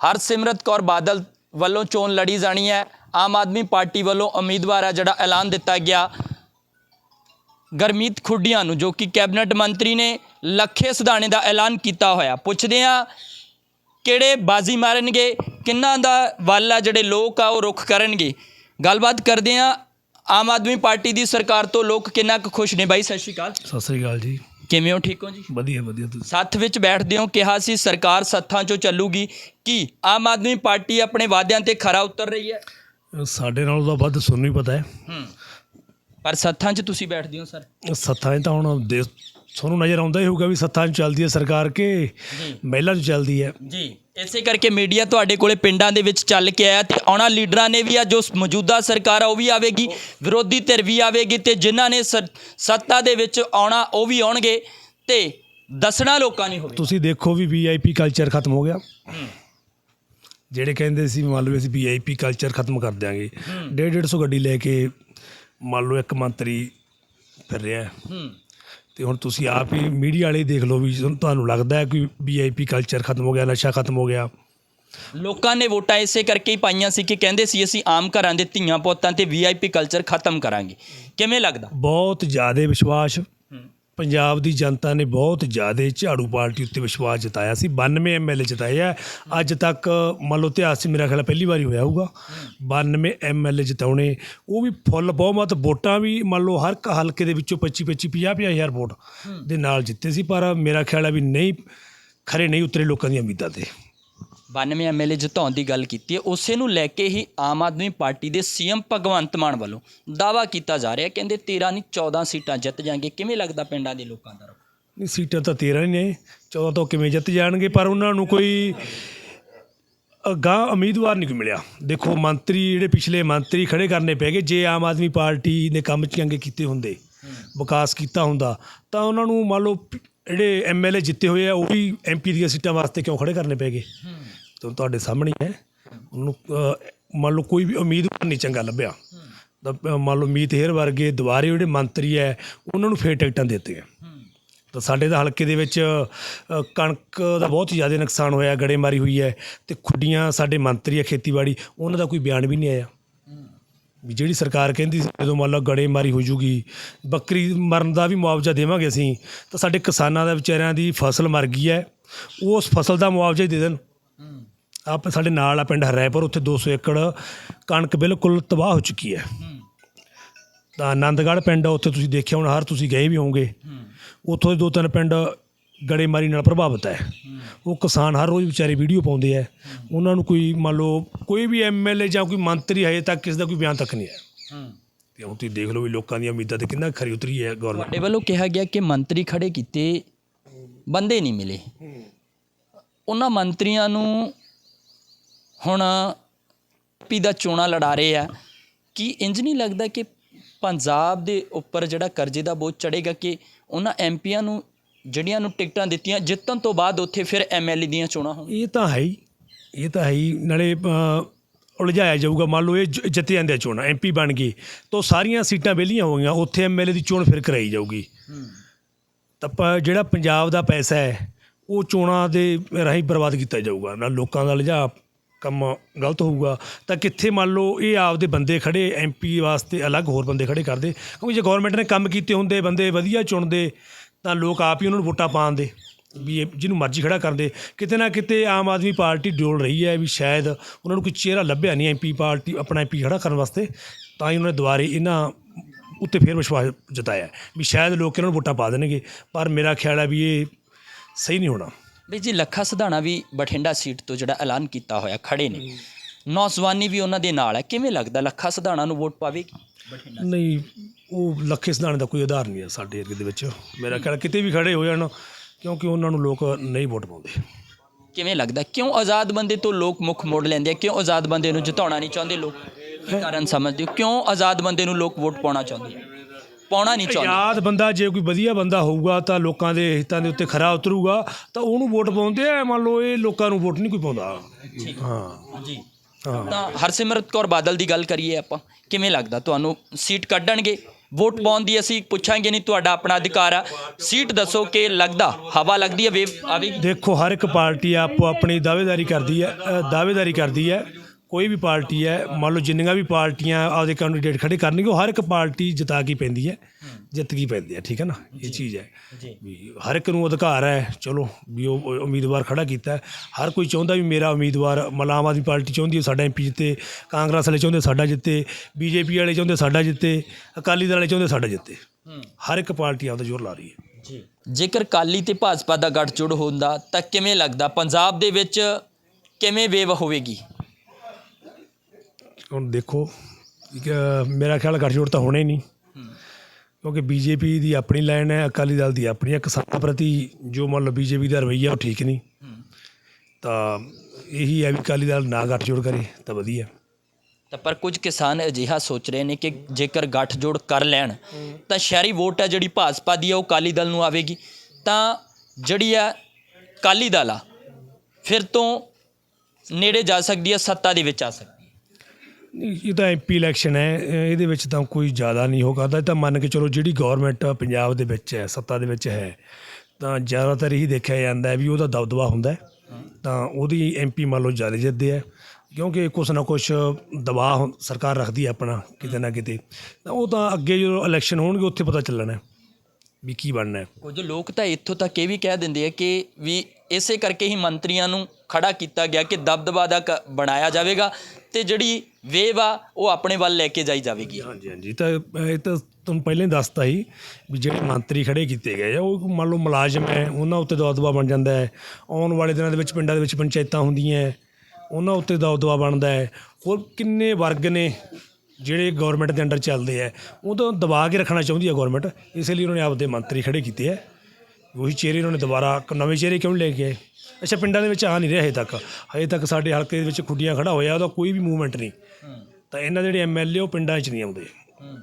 ਹਰਸਿਮਰਤ ਕੌਰ ਬਾਦਲ ਵੱਲੋਂ ਚੋਣ ਲੜੀ ਜਾਣੀ ਹੈ ਆਮ ਆਦਮੀ ਪਾਰਟੀ ਵੱਲੋਂ ਉਮੀਦਵਾਰ ਆ ਜਿਹੜਾ ਐਲਾਨ ਦਿੱਤਾ ਗਿਆ। ਗਰਮੀਤ ਖੁੱਡੀਆਂ ਨੂੰ ਜੋ ਕਿ ਕੈਬਨਿਟ ਮੰਤਰੀ ਨੇ ਲੱਖੇ ਸਿਧਾਣੇ ਦਾ ਐਲਾਨ ਕੀਤਾ ਹੋਇਆ। ਪੁੱਛਦੇ ਆ ਕਿਹੜੇ ਬਾਜ਼ੀ ਮਾਰਨਗੇ ਕਿੰਨਾਂ ਦਾ ਵੱਲ ਆ ਜਿਹੜੇ ਲੋਕ ਆ ਉਹ ਰੁਖ ਕਰਨਗੇ। ਗੱਲਬਾਤ ਕਰਦੇ ਆ ਆਮ ਆਦਮੀ ਪਾਰਟੀ ਦੀ ਸਰਕਾਰ ਤੋਂ ਲੋਕ ਕਿੰਨਾ ਕੁ ਖੁਸ਼ ਨੇ? ਬਾਈ ਸਤਿ ਸ਼੍ਰੀ ਅਕਾਲ। ਸਤਿ ਸ੍ਰੀ ਅਕਾਲ ਜੀ। ਕਿਵੇਂ ਹੋ? ਠੀਕ ਹੋ ਜੀ? ਵਧੀਆ ਵਧੀਆ ਤੁਸੀਂ? ਸੱਥ ਵਿੱਚ ਬੈਠਦੇ ਹੋ ਕਿਹਾ ਸੀ ਸਰਕਾਰ ਸੱਥਾਂ 'ਚੋਂ ਚੱਲੂਗੀ। ਕੀ ਆਮ ਆਦਮੀ ਪਾਰਟੀ ਆਪਣੇ ਵਾਅਦਿਆਂ ਤੇ ਖਰਾ ਉਤਰ ਰਹੀ ਹੈ? ਸਾਡੇ ਨਾਲੋਂ ਤਾਂ ਵੱਧ ਤੁਹਾਨੂੰ ਹੀ ਪਤਾ ਹੈ। ਹੂੰ। ਪਰ ਸੱਥਾਂ 'ਚ ਤੁਸੀਂ ਬੈਠਦੇ ਹੋ ਸਰ। ਸੱਥਾਂ 'ਚ ਤਾਂ ਹੁਣ ਤੁਹਾਨੂੰ ਨਜ਼ਰ ਆਉਂਦਾ ਹੀ ਹੋਊਗਾ ਵੀ ਸੱਥਾਂ 'ਚ ਚੱਲਦੀ ਹੈ ਸਰਕਾਰ ਕੇ ਮਹਿਲਾ 'ਚ ਚੱਲਦੀ ਹੈ। ਜੀ ਇਸੇ ਕਰਕੇ ਮੀਡੀਆ ਤੁਹਾਡੇ ਕੋਲੇ ਪਿੰਡਾਂ ਦੇ ਵਿੱਚ ਚੱਲ ਕੇ ਆਇਆ ਤੇ ਆਉਣਾ ਲੀਡਰਾਂ ਨੇ ਵੀ ਆ ਜੋ ਮੌਜੂਦਾ ਸਰਕਾਰ ਆ ਉਹ ਵੀ ਆਵੇਗੀ ਵਿਰੋਧੀ ਧਿਰ ਵੀ ਆਵੇਗੀ ਤੇ ਜਿਨ੍ਹਾਂ ਨੇ ਸ- ਸੱਤਾ ਦੇ ਵਿੱਚ ਆਉਣਾ ਉਹ ਵੀ ਆਉਣਗੇ ਤੇ ਦੱਸਣਾ ਲੋਕਾਂ ਨੇ ਹੋਵੇ। ਤੁਸੀਂ ਦੇਖੋ ਵੀ ਵੀਆਈਪੀ ਕਲਚਰ ਖਤਮ ਹੋ ਗਿਆ। ਜਿਹੜੇ ਕਹਿੰਦੇ ਸੀ ਮੰਨ ਲਓ ਅਸੀਂ ਵੀਆਈਪੀ ਕਲਚਰ ਖਤਮ ਕਰ ਦਿਆਂਗੇ। ਡੇਢ ਡੇਢ ਸੌ ਗੱਡੀ ਲੈ ਕੇ ਮੰਨ ਲਓ ਇੱਕ ਮੰਤਰੀ ਫਿਰ ਰਿਹਾ। ਹੈ। ਹੂੰ। ਤੇ ਹੁਣ ਤੁਸੀਂ ਆਪ ਹੀ ਮੀਡੀਆ ਵਾਲੇ ਦੇਖ ਲਓ ਵੀ ਤੁਹਾਨੂੰ- ਤੁਹਾਨੂੰ ਲੱਗਦਾ ਹੈ ਕਿ ਵੀਆਈਪੀ ਕਲਚਰ ਖਤਮ ਹੋ ਗਿਆ ਨਸ਼ਾ ਖਤਮ ਹੋ ਗਿਆ। ਲੋਕਾਂ ਨੇ ਵੋਟਾਂ ਇਸੇ ਕਰਕੇ ਹੀ ਪਾਈਆਂ ਸੀ ਕਿ ਕਹਿੰਦੇ ਸੀ ਅਸੀਂ ਆਮ ਘਰਾਂ ਦੇ ਧੀਆਂ ਪੁੱਤਾਂ ਤੇ ਵੀਆਈਪੀ ਕਲਚਰ ਖਤਮ ਕਰਾਂਗੇ। ਕਿਵੇਂ ਲੱਗਦਾ? ਬਹੁਤ ਜ਼ਿਆਦਾ ਵਿਸ਼ਵਾਸ ਪੰਜਾਬ ਦੀ ਜਨਤਾ ਨੇ ਬਹੁਤ ਜ਼ਿਆਦਾ ਝਾੜੂ ਪਾਰਟੀ ਉੱਤੇ ਵਿਸ਼ਵਾਸ ਜਤਾਇਆ ਸੀ। 92 ਐਮਐਲਏ ਜਿਤਾਏ ਆ। ਅੱਜ ਤੱਕ ਮੰਨ ਲਓ ਇਤਿਹਾਸ 'ਚ ਮੇਰਾ ਖਿਆਲ ਪਹਿਲੀ ਵਾਰੀ ਹੋਇਆ ਹੋਊਗਾ। 92 ਐਮਐਲਏ ਜਿਤਾਉਣੇ ਉਹ ਵੀ ਫੁੱਲ ਬਹੁਮਤ ਵੋਟਾਂ ਵੀ ਮੰਨ ਲਓ ਹਰ ਇੱਕ ਹਲਕੇ ਦੇ ਵਿੱਚੋਂ 25 25 50 50 ਹਜ਼ਾਰ ਵੋਟ ਦੇ ਨਾਲ ਜਿੱਤੇ ਸੀ। ਪਰ ਮੇਰਾ ਖਿਆਲ ਹੈ ਵੀ ਨਹੀਂ ਖਰੇ ਨਹੀਂ ਉਤਰੇ ਲੋਕਾਂ ਦੀਆਂ ਉਮੀਦਾਂ ਤੇ। 92 ਐਮਐਲਏ ਜਿਤਾਉਣ ਦੀ ਗੱਲ ਕੀਤੀ ਹੈ। ਉਸੇ ਨੂੰ ਲੈ ਕੇ ਹੀ ਆਮ ਆਦਮੀ ਪਾਰਟੀ ਦੇ ਸੀਐਮ ਭਗਵੰਤ ਮਾਨ ਵੱਲੋਂ ਦਾਵਾ ਕੀਤਾ ਜਾ ਰਿਹਾ ਕਹਿੰਦੇ 13 ਨਹੀਂ 14 ਸੀਟਾਂ ਜਿੱਤ ਜਾਣਗੇ। ਕਿਵੇਂ ਲੱਗਦਾ ਪਿੰਡਾਂ ਦੇ ਲੋਕਾਂ ਦਾ? ਨਹੀਂ ਸੀਟਾਂ ਤਾਂ 13 ਹੀ ਨੇ। 14 ਤੋਂ ਕਿਵੇਂ ਜਿੱਤ ਜਾਣਗੇ ਪਰ ਉਹਨਾਂ ਨੂੰ ਕੋਈ ਅਗਾਂਹ ਉਮੀਦਵਾਰ ਨਹੀਂ ਮਿਲਿਆ। ਦੇਖੋ ਮੰਤਰੀ ਜਿਹੜੇ ਪਿਛਲੇ ਮੰਤਰੀ ਖੜੇ ਕਰਨੇ ਪੈ ਗਏ ਜੇ ਆਮ ਆਦਮੀ ਪਾਰਟੀ ਨੇ ਕੰਮ ਚੰਗੇ ਕੀਤੇ ਹੁੰਦੇ ਵਿਕਾਸ ਕੀਤਾ ਹੁੰਦਾ ਤਾਂ ਉਹਨਾਂ ਨੂੰ ਮੰਨ ਲਓ ਜਿਹੜੇ ਐਮਐਲਏ ਜਿੱਤੇ ਹੋਏ ਆ, ਉਹ ਵੀ ਐਮਪੀ ਦੀਆਂ ਸੀਟਾਂ ਵਾਸਤੇ ਕਿਉਂ ਖੜੇ ਕਰਨੇ ਪੈ ਗਏ? ਤਾਂ ਤੁਹਾਡੇ ਸਾਹਮਣੇ ਹੀ। ਹੈ ਉਹਨੂੰ ਮੰਨ ਲਓ ਕੋਈ ਵੀ ਉਮੀਦਵਾਰ ਨਹੀਂ ਚੰਗਾ ਲੱਭਿਆ। ਤਾਂ ਮੰਨ ਲਓ ਮੀਤ ਹੇਰ ਵਰਗੇ ਦੁਬਾਰੇ ਜਿਹੜੇ ਮੰਤਰੀ ਹੈ, ਉਹਨਾਂ ਨੂੰ ਫੇਰ ਟਿਕਟਾਂ ਦੇ ਦਿੱਤੀਆਂ। ਤਾਂ ਸਾਡੇ ਦਾ ਹਲਕੇ ਦੇ ਵਿੱਚ ਕਣਕ ਦਾ ਬਹੁਤ ਜ਼ਿਆਦਾ ਨੁਕਸਾਨ ਹੋਇਆ, ਗੜੇਮਾਰੀ ਹੋਈ ਹੈ ਤੇ ਖੁੱਡੀਆਂ ਸਾਡੇ ਮੰਤਰੀ ਆ ਖੇਤੀਬਾੜੀ, ਉਹਨਾਂ ਦਾ ਕੋਈ ਬਿਆਨ ਵੀ ਨਹੀਂ ਆਇਆ। ਵੀ ਜਿਹੜੀ ਸਰਕਾਰ ਕਹਿੰਦੀ ਸੀ ਜਦੋਂ ਮੰਨ ਲਓ ਗੜੇਮਾਰੀ ਹੋ ਜੂਗੀ ਬੱਕਰੀ ਮਰਨ ਦਾ ਵੀ ਮੁਆਵਜ਼ਾ ਦੇਵਾਂਗੇ ਅਸੀਂ ਤਾਂ ਸਾਡੇ ਕਿਸਾਨਾਂ ਦਾ ਵਿਚਾਰਿਆਂ ਦੀ ਫਸਲ ਮਰ ਗਈ ਹੈ ਉਸ ਫਸਲ ਦਾ ਮੁਆਵਜ਼ਾ ਹੀ ਦੇ ਦੇਣ। ਆਪ ਸਾਡੇ ਨਾਲ ਆ ਪਿੰਡ ਹਰੈਪੁਰ ਉੱਥੇ 200 ਏਕੜ ਕਣਕ ਬਿਲਕੁਲ ਤਬਾਹ ਹੋ ਚੁੱਕੀ ਹੈ। ਤਾਂ ਆਨੰਦਗੜ੍ਹ ਪਿੰਡ ਆ, ਉੱਥੇ ਤੁਸੀਂ ਦੇਖਿਆ ਹੁਣ ਹਰ ਤੁਸੀਂ ਗਏ ਵੀ ਹੋਵੋਗੇ। ਉੱਥੋਂ ਦੇ ਦੋ ਤਿੰਨ ਪਿੰਡ ਗੜੇਮਾਰੀ ਨਾਲ ਪ੍ਰਭਾਵਿਤ ਹੈ। ਉਹ ਕਿਸਾਨ ਹਰ ਰੋਜ਼ ਵਿਚਾਰੇ ਵੀਡੀਓ ਪਾਉਂਦੇ ਹੈ। ਉਹਨਾਂ ਨੂੰ ਕੋਈ ਮੰਨ ਲਓ, ਕੋਈ ਵੀ ਐਮਐਲਏ ਜਾਂ ਕੋਈ ਮੰਤਰੀ ਹਜੇ ਤੱਕ ਕਿਸੇ ਦਾ ਕੋਈ ਬਿਆਨ ਤੱਕ ਨਹੀਂ ਆਇਆ। ਤੇ ਹੁਣ ਤੁਸੀਂ ਦੇਖ ਲਓ ਵੀ ਲੋਕਾਂ ਦੀਆਂ ਉਮੀਦਾਂ ਤੇ ਕਿੰਨਾ ਖਰੀ ਉਤਰੀ ਹੈ ਗਵਰਨਮੈਂਟ ਤੁਹਾਡੇ ਵੱਲੋਂ ਕਿਹਾ ਗਿਆ ਕਿ ਮੰਤਰੀ ਖੜੇ ਕੀਤੇ ਬੰਦੇ ਨਹੀਂ ਮਿਲੇ। ਉਹਨਾਂ ਮੰਤਰੀਆਂ ਨੂੰ ਹੁਣ ਪੀ ਦਾ ਚੋਣਾ ਲੜਾ ਰਹੇ ਆ। ਕੀ ਇੰਜ ਨਹੀਂ ਲੱਗਦਾ ਕਿ ਪੰਜਾਬ ਦੇ ਉੱਪਰ ਜਿਹੜਾ ਕਰਜ਼ੇ ਦਾ ਬੋਝ ਚੜੇਗਾ ਕਿ ਉਹਨਾਂ ਐਮਪੀਆਂ ਨੂੰ ਜਿਹੜੀਆਂ ਨੂੰ ਟਿਕਟਾਂ ਦਿੱਤੀਆਂ ਜਿੱਤਣ ਤੋਂ ਬਾਅਦ ਉੱਥੇ ਫਿਰ ਐਮਐਲਏ ਦੀਆਂ ਚੋਣਾਂ ਹੋਣ। ਇਹ ਤਾਂ ਹੈ ਹੀ ਇਹ ਤਾਂ ਹੈ ਹੀ। ਨਾਲੇ ਉਲਝਾਇਆ ਜਾਊਗਾ। ਮੰਨ ਲਓ ਇਹ ਜ- ਜਿੱਤ ਜਾਂਦੇ ਆ ਚੋਣਾਂ ਐਮਪੀ ਬਣ ਗਏ ਤਾਂ ਸਾਰੀਆਂ ਸੀਟਾਂ ਵਿਹਲੀਆਂ ਹੋ ਗਈਆਂ ਉੱਥੇ ਐਮਐਲਏ ਦੀ ਚੋਣ ਫਿਰ ਕਰਾਈ ਜਾਊਗੀ। ਤਾਂ ਪ- ਜਿਹੜਾ ਪੰਜਾਬ ਦਾ ਪੈਸਾ ਹੈ ਉਹ ਚੋਣਾਂ ਦੇ ਰਾਹੀਂ ਬਰਬਾਦ ਕੀਤਾ ਜਾਊਗਾ। ਨਾ ਲੋਕਾਂ ਦਾ ਲਿਜਾ ਕੰਮ ਗਲਤ ਹੋਊਗਾ। ਤਾਂ ਕਿੱਥੇ ਮੰਨ ਲਓ ਇਹ ਆਪਦੇ ਬੰਦੇ ਖੜੇ ਐਮਪੀ ਵਾਸਤੇ ਅਲੱਗ ਹੋਰ ਬੰਦੇ ਖੜੇ ਕਰਦੇ। ਕਿਉਂਕਿ ਜੇ ਗਵਰਨਮੈਂਟ ਨੇ ਕੰਮ ਕੀਤੇ ਹੁੰਦੇ ਬੰਦੇ ਵਧੀਆ ਚੁਣਦੇ ਤਾਂ ਲੋਕ ਆਪ ਹੀ ਉਹਨਾਂ ਨੂੰ ਵੋਟਾਂ ਪਾਉਂਦੇ ਵੀ ਇਹ ਜਿਹਨੂੰ ਮਰਜ਼ੀ ਖੜਾ ਕਰਦੇ ਕਿਤੇ ਨਾ ਕਿਤੇ ਆਮ ਆਦਮੀ ਪਾਰਟੀ ਡੋਲ ਰਹੀ ਹੈ ਵੀ ਸ਼ਾਇਦ ਉਹਨਾਂ ਨੂੰ ਕੋਈ ਚਿਹਰਾ ਲੱਭਿਆ ਨਹੀਂ ਐਮਪੀ ਪਾਰਟੀ, ਆਪਣਾ ਐਮਪੀ ਖੜਾ ਕਰਨ ਵਾਸਤੇ, ਤਾਂ ਹੀ ਉਹਨਾਂ ਨੇ ਦੁਬਾਰੇ ਇਹਨਾਂ ਉੱਤੇ ਫੇਰ ਵਿਸ਼ਵਾਸ ਜਤਾਇਆ ਵੀ ਸ਼ਾਇਦ ਲੋਕ ਇਹਨਾਂ ਨੂੰ ਵੋਟਾਂ ਪਾ ਦੇਣਗੇ। ਪਰ ਮੇਰਾ ਖਿਆਲ ਹੈ ਵੀ ਇਹ ਸਹੀ ਨਹੀਂ ਹੋਣਾ। ਵੀ ਜੀ ਲੱਖਾ ਸਿਧਾਣਾ ਵੀ ਬਠਿੰਡਾ ਸੀਟ ਤੋਂ ਜਿਹੜਾ ਐਲਾਨ ਕੀਤਾ ਹੋਇਆ ਖੜੇ ਨੇ। ਨੌਜਵਾਨੀ ਵੀ ਉਹਨਾਂ ਦੇ ਨਾਲ ਹੈ। ਕਿਵੇਂ ਲੱਗਦਾ? ਲੱਖਾ ਸਿਧਾਣਾ ਨੂੰ ਵੋਟ ਪਾਵੇਗੀ? ਬਠਿੰਡਾ ਨਹੀਂ ਉਹ ਲੱਖੇ ਸਿਧਾਣੇ ਦਾ ਕੋਈ ਆਧਾਰ ਨਹੀਂ ਹੈ ਸਾਡੇ ਏਰੀਏ ਦੇ ਵਿੱਚ। ਮੇਰਾ ਖਿਆਲ ਕਿਤੇ ਵੀ ਖੜੇ ਹੋ ਜਾਣ ਕਿਉਂਕਿ ਉਹਨਾਂ ਨੂੰ ਲੋਕ ਨਹੀਂ ਵੋਟ ਪਾਉਂਦੇ। ਕਿਵੇਂ ਲੱਗਦਾ? ਕਿਉਂ ਆਜ਼ਾਦ ਬੰਦੇ ਤੋਂ ਲੋਕ ਮੁੱਖ ਮੋੜ ਲੈਂਦੇ ਆ? ਕਿਉਂ ਆਜ਼ਾਦ ਬੰਦੇ ਨੂੰ ਜਿਤਾਉਣਾ ਨਹੀਂ ਚਾਹੁੰਦੇ ਲੋਕ? ਕੀ ਕਾਰਨ ਸਮਝਦੇ ਹੋ? ਕਿਉਂ ਆਜ਼ਾਦ ਬੰਦੇ ਨੂੰ ਲੋਕ ਵੋਟ ਪਾਉਣਾ ਚਾਹੁੰਦੇ ਆ? ਪਾਉਣਾ ਨਹੀਂ ਚਾਹੁੰਦੇ। ਯਾਦ ਬੰਦਾ ਜੇ ਕੋਈ ਵਧੀਆ ਬੰਦਾ ਹੋਊਗਾ ਤਾਂ ਲੋਕਾਂ ਦੇ ਹਿੱਤਾਂ ਦੇ ਉੱਤੇ ਖਰਾ ਉਤਰੂਗਾ ਤਾਂ ਉਹਨੂੰ ਵੋਟ ਪਾਉਂਦੇ ਆ। ਮੰਨ ਲਓ ਇਹ ਲੋਕਾਂ ਨੂੰ ਵੋਟ ਨਹੀਂ ਕੋਈ ਪਾਉਂਦਾ। ਹਾਂ। ਜੀ। ਤਾਂ ਹਰਸਿਮਰਤ ਕੌਰ ਬਾਦਲ ਦੀ ਗੱਲ ਕਰੀਏ ਆਪਾਂ ਕਿਵੇਂ ਲੱਗਦਾ? ਤੁਹਾਨੂੰ ਸੀਟ ਕੱਢਣਗੇ? ਵੋਟ ਪਾਉਣ ਦੀ ਅਸੀਂ ਪੁੱਛਾਂਗੇ ਨਹੀਂ ਤੁਹਾਡਾ ਆਪਣਾ ਅਧਿਕਾਰ ਆ। ਸੀਟ ਦੱਸੋ ਕਿ ਲੱਗਦਾ? ਹਵਾ ਲੱਗਦੀ ਹੈ ਵੇਵ ਆਵੇਗੀ ਦੇਖੋ ਹਰ ਇੱਕ ਪਾਰਟੀ ਆਪੋ ਆਪਣੀ ਦਾਅਵੇਦਾਰੀ ਕਰਦੀ ਹੈ ਦਾਅਵੇਦਾਰੀ ਕਰਦੀ ਹੈ। ਕੋਈ ਵੀ ਪਾਰਟੀ ਹੈ ਮੰਨ ਲਓ ਜਿੰਨੀਆਂ ਵੀ ਪਾਰਟੀਆਂ ਆਪਦੇ ਕੈਂਡੀਡੇਟ ਖੜੇ ਕਰਨਗੇ ਉਹ ਹਰ ਇੱਕ ਪਾਰਟੀ ਜਿਤਾ ਕੇ ਪੈਂਦੀ ਹੈ ਜਿੱਤ ਕੇ ਪੈਂਦੀ ਹੈ ਠੀਕ ਹੈ ਨਾ? ਇਹ ਚੀਜ਼ ਹੈ। ਵੀ ਹਰ ਇੱਕ ਨੂੰ ਅਧਿਕਾਰ ਹੈ ਚਲੋ ਵੀ ਉਹ ਉਮੀਦਵਾਰ ਖੜਾ ਕੀਤਾ ਹੈ। ਹਰ ਕੋਈ ਚਾਹੁੰਦਾ ਵੀ ਮੇਰਾ ਉਮੀਦਵਾਰ ਮਤਲਬ ਆਮ ਆਦਮੀ ਪਾਰਟੀ ਚਾਹੁੰਦੀ ਹੈ ਸਾਡਾ ਐਮਪੀ ਜਿੱਤੇ ਕਾਂਗਰਸ ਵਾਲੇ ਚਾਹੁੰਦੇ ਸਾਡਾ ਜਿੱਤੇ ਬੀਜੇਪੀ ਵਾਲੇ ਚਾਹੁੰਦੇ ਸਾਡਾ ਜਿੱਤੇ ਅਕਾਲੀ ਦਲ ਵਾਲੇ ਚਾਹੁੰਦੇ ਸਾਡਾ ਜਿੱਤੇ। ਹਰ ਇੱਕ ਪਾਰਟੀ ਆਪਦਾ ਜ਼ੋਰ ਲਾ ਰਹੀ ਹੈ। ਜੇਕਰ ਕਾਲੀ ਤੇ ਭਾਜਪਾ ਦਾ ਗੱਠਜੋੜ ਹੁੰਦਾ ਤਾਂ ਕਿਵੇਂ ਲੱਗਦਾ? ਪੰਜਾਬ ਦੇ ਵਿੱਚ ਕਿਵੇਂ ਵੇਵ ਹੋਵੇਗੀ? ਹੁਣ ਦੇਖੋ ਮੇਰਾ ਖਿਆਲ ਗੱਠਜੋੜ ਤਾਂ ਹੋਣਾ ਹੀ ਨਹੀਂ। ਕਿਉਂਕਿ ਬੀਜੇਪੀ ਦੀ ਆਪਣੀ ਲਾਈਨ ਹੈ, ਅਕਾਲੀ ਦਲ ਦੀ ਆਪਣੀ ਹੈ, ਕਿਸਾਨਾਂ ਪ੍ਰਤੀ ਜੋ ਮੰਨ ਲਓ ਬੀਜੇਪੀ ਦਾ ਰਵੱਈਆ ਉਹ ਠੀਕ ਨਹੀਂ। ਤਾਂ ਇਹੀ ਹੈ ਵੀ ਅਕਾਲੀ ਦਲ ਨਾ ਗੱਠਜੋੜ ਕਰੇ ਤਾਂ ਵਧੀਆ। ਤਾਂ ਪਰ ਕੁਝ ਕਿਸਾਨ ਅਜਿਹਾ ਸੋਚ ਰਹੇ ਨੇ ਕਿ ਜੇਕਰ ਗੱਠਜੋੜ ਕਰ ਲੈਣ, ਤਾਂ ਸ਼ਹਿਰੀ ਵੋਟ ਹੈ ਜਿਹੜੀ ਭਾਜਪਾ ਦੀ ਹੈ, ਉਹ ਅਕਾਲੀ ਦਲ ਨੂੰ ਆਵੇਗੀ। ਤਾਂ ਜਿਹੜੀ ਆ ਅਕਾਲੀ ਦਲ ਆ, ਫਿਰ ਤੋਂ ਨੇੜੇ ਜਾ ਸਕਦੀ ਹੈ, ਸੱਤਾ ਦੇ ਵਿੱਚ ਆ ਸਕਦੀ ਇਹ ਤਾਂ ਐਮਪੀ ਇਲੈਕਸ਼ਨ ਹੈ ਇਹਦੇ ਵਿੱਚ ਤਾਂ ਕੋਈ ਜ਼ਿਆਦਾ ਨਹੀਂ ਹੋ ਕਰਦਾ। ਇਹ ਤਾਂ ਮੰਨ ਕੇ ਚਲੋ ਜਿਹੜੀ ਗਵਰਨਮੈਂਟ ਪੰਜਾਬ ਦੇ ਵਿੱਚ ਹੈ, ਸੱਤਾ ਦੇ ਵਿੱਚ ਹੈ, ਤਾਂ ਜ਼ਿਆਦਾਤਰ ਇਹੀ ਦੇਖਿਆ ਜਾਂਦਾ ਹੈ ਵੀ ਉਹਦਾ ਦਬਦਬਾ ਹੁੰਦਾ ਹੈ। ਤਾਂ ਉਹਦੀ ਐਮਪੀ ਮੰਨ ਲਓ ਜ਼ਿਆਦਾ ਜਿੱਤਦੇ ਹੈ ਕਿਉਂਕਿ ਕੁਛ ਨਾ ਕੁਛ ਦਬਾਅ ਹੁੰ- ਸਰਕਾਰ ਰੱਖਦੀ ਹੈ ਆਪਣਾ ਕਿਤੇ ਨਾ ਕਿਤੇ। ਤਾਂ ਉਹ ਤਾਂ ਅੱਗੇ ਜਦੋਂ ਇਲੈਕਸ਼ਨ ਹੋਣਗੇ, ਉੱਥੇ ਪਤਾ ਚੱਲਣਾ ਵੀ ਕੀ ਬਣਨਾ ਹੈ। ਕੁਝ ਲੋਕ ਤਾਂ ਇੱਥੋਂ ਤੱਕ ਇਹ ਵੀ ਕਹਿ ਦਿੰਦੇ ਆ ਕਿ ਵੀ ਇਸੇ ਕਰਕੇ ਹੀ ਮੰਤਰੀਆਂ ਨੂੰ ਖੜਾ ਕੀਤਾ ਗਿਆ ਕਿ ਦਬਦਬਾ ਦਾ ਕ- ਬਣਾਇਆ ਜਾਵੇਗਾ ਤੇ ਜਿਹੜੀ ਵੇਵ ਆ ਉਹ ਆਪਣੇ ਵੱਲ ਲੈ ਕੇ ਜਾਈ ਜਾਵੇਗੀ। ਹਾਂਜੀ ਹਾਂਜੀ। ਤਾਂ ਇਹ ਤਾਂ ਤੁਹਾਨੂੰ ਪਹਿਲਾਂ ਹੀ ਦੱਸਤਾ ਸੀ ਵੀ ਜਿਹੜੇ ਮੰਤਰੀ ਖੜੇ ਕੀਤੇ ਗਏ ਆ ਉਹ ਮੰਨ ਲਓ ਮੁਲਾਜ਼ਮ ਹੈ ਉਹਨਾਂ ਉੱਤੇ ਦਬਦਬਾ ਬਣ ਜਾਂਦਾ ਹੈ। ਆਉਣ ਵਾਲੇ ਦਿਨਾਂ ਦੇ ਵਿੱਚ ਪਿੰਡਾਂ ਦੇ ਵਿੱਚ ਪੰਚਾਇਤਾਂ ਹੁੰਦੀਆਂ ਹੈ, ਉਹਨਾਂ ਉੱਤੇ ਦਬਦਬਾ ਬਣਦਾ ਹੈ। ਹੋਰ ਕਿੰਨੇ ਵਰਗ ਨੇ ਜਿਹੜੇ ਗਵਰਨਮੈਂਟ ਦੇ ਅੰਡਰ ਚੱਲਦੇ ਆ ਉਹ ਤਾਂ ਦਬਾ ਕੇ ਰੱਖਣਾ ਚਾਹੁੰਦੀ ਹੈ ਗਵਰਨਮੈਂਟ ਇਸ ਲਈ ਉਹਨਾਂ ਨੇ ਆਪਦੇ ਮੰਤਰੀ ਖੜੇ ਕੀਤੇ ਆ। ਉਹੀ ਚਿਹਰੇ ਉਹਨਾਂ ਨੇ ਦੁਬਾਰਾ ਨਵੇਂ ਚਿਹਰੇ ਕਿਉਂ ਲੈ ਕੇ ਆਏ? ਅੱਛਾ ਪਿੰਡਾਂ ਦੇ ਵਿੱਚ ਆ ਨਹੀਂ ਰਿਹਾ ਹਜੇ ਤੱਕ। ਹਜੇ ਤੱਕ ਸਾਡੇ ਹਲਕੇ ਦੇ ਵਿੱਚ ਖੁੱਡੀਆਂ ਖੜਾ ਹੋਇਆ ਉਹਦਾ ਕੋਈ ਵੀ ਮੂਵਮੈਂਟ ਨਹੀਂ ਤਾਂ ਇਹਨਾਂ ਦੇ ਜਿਹੜੇ ਐਮਐਲਏ ਉਹ ਪਿੰਡਾਂ 'ਚ ਨਹੀਂ ਆਉਂਦੇ।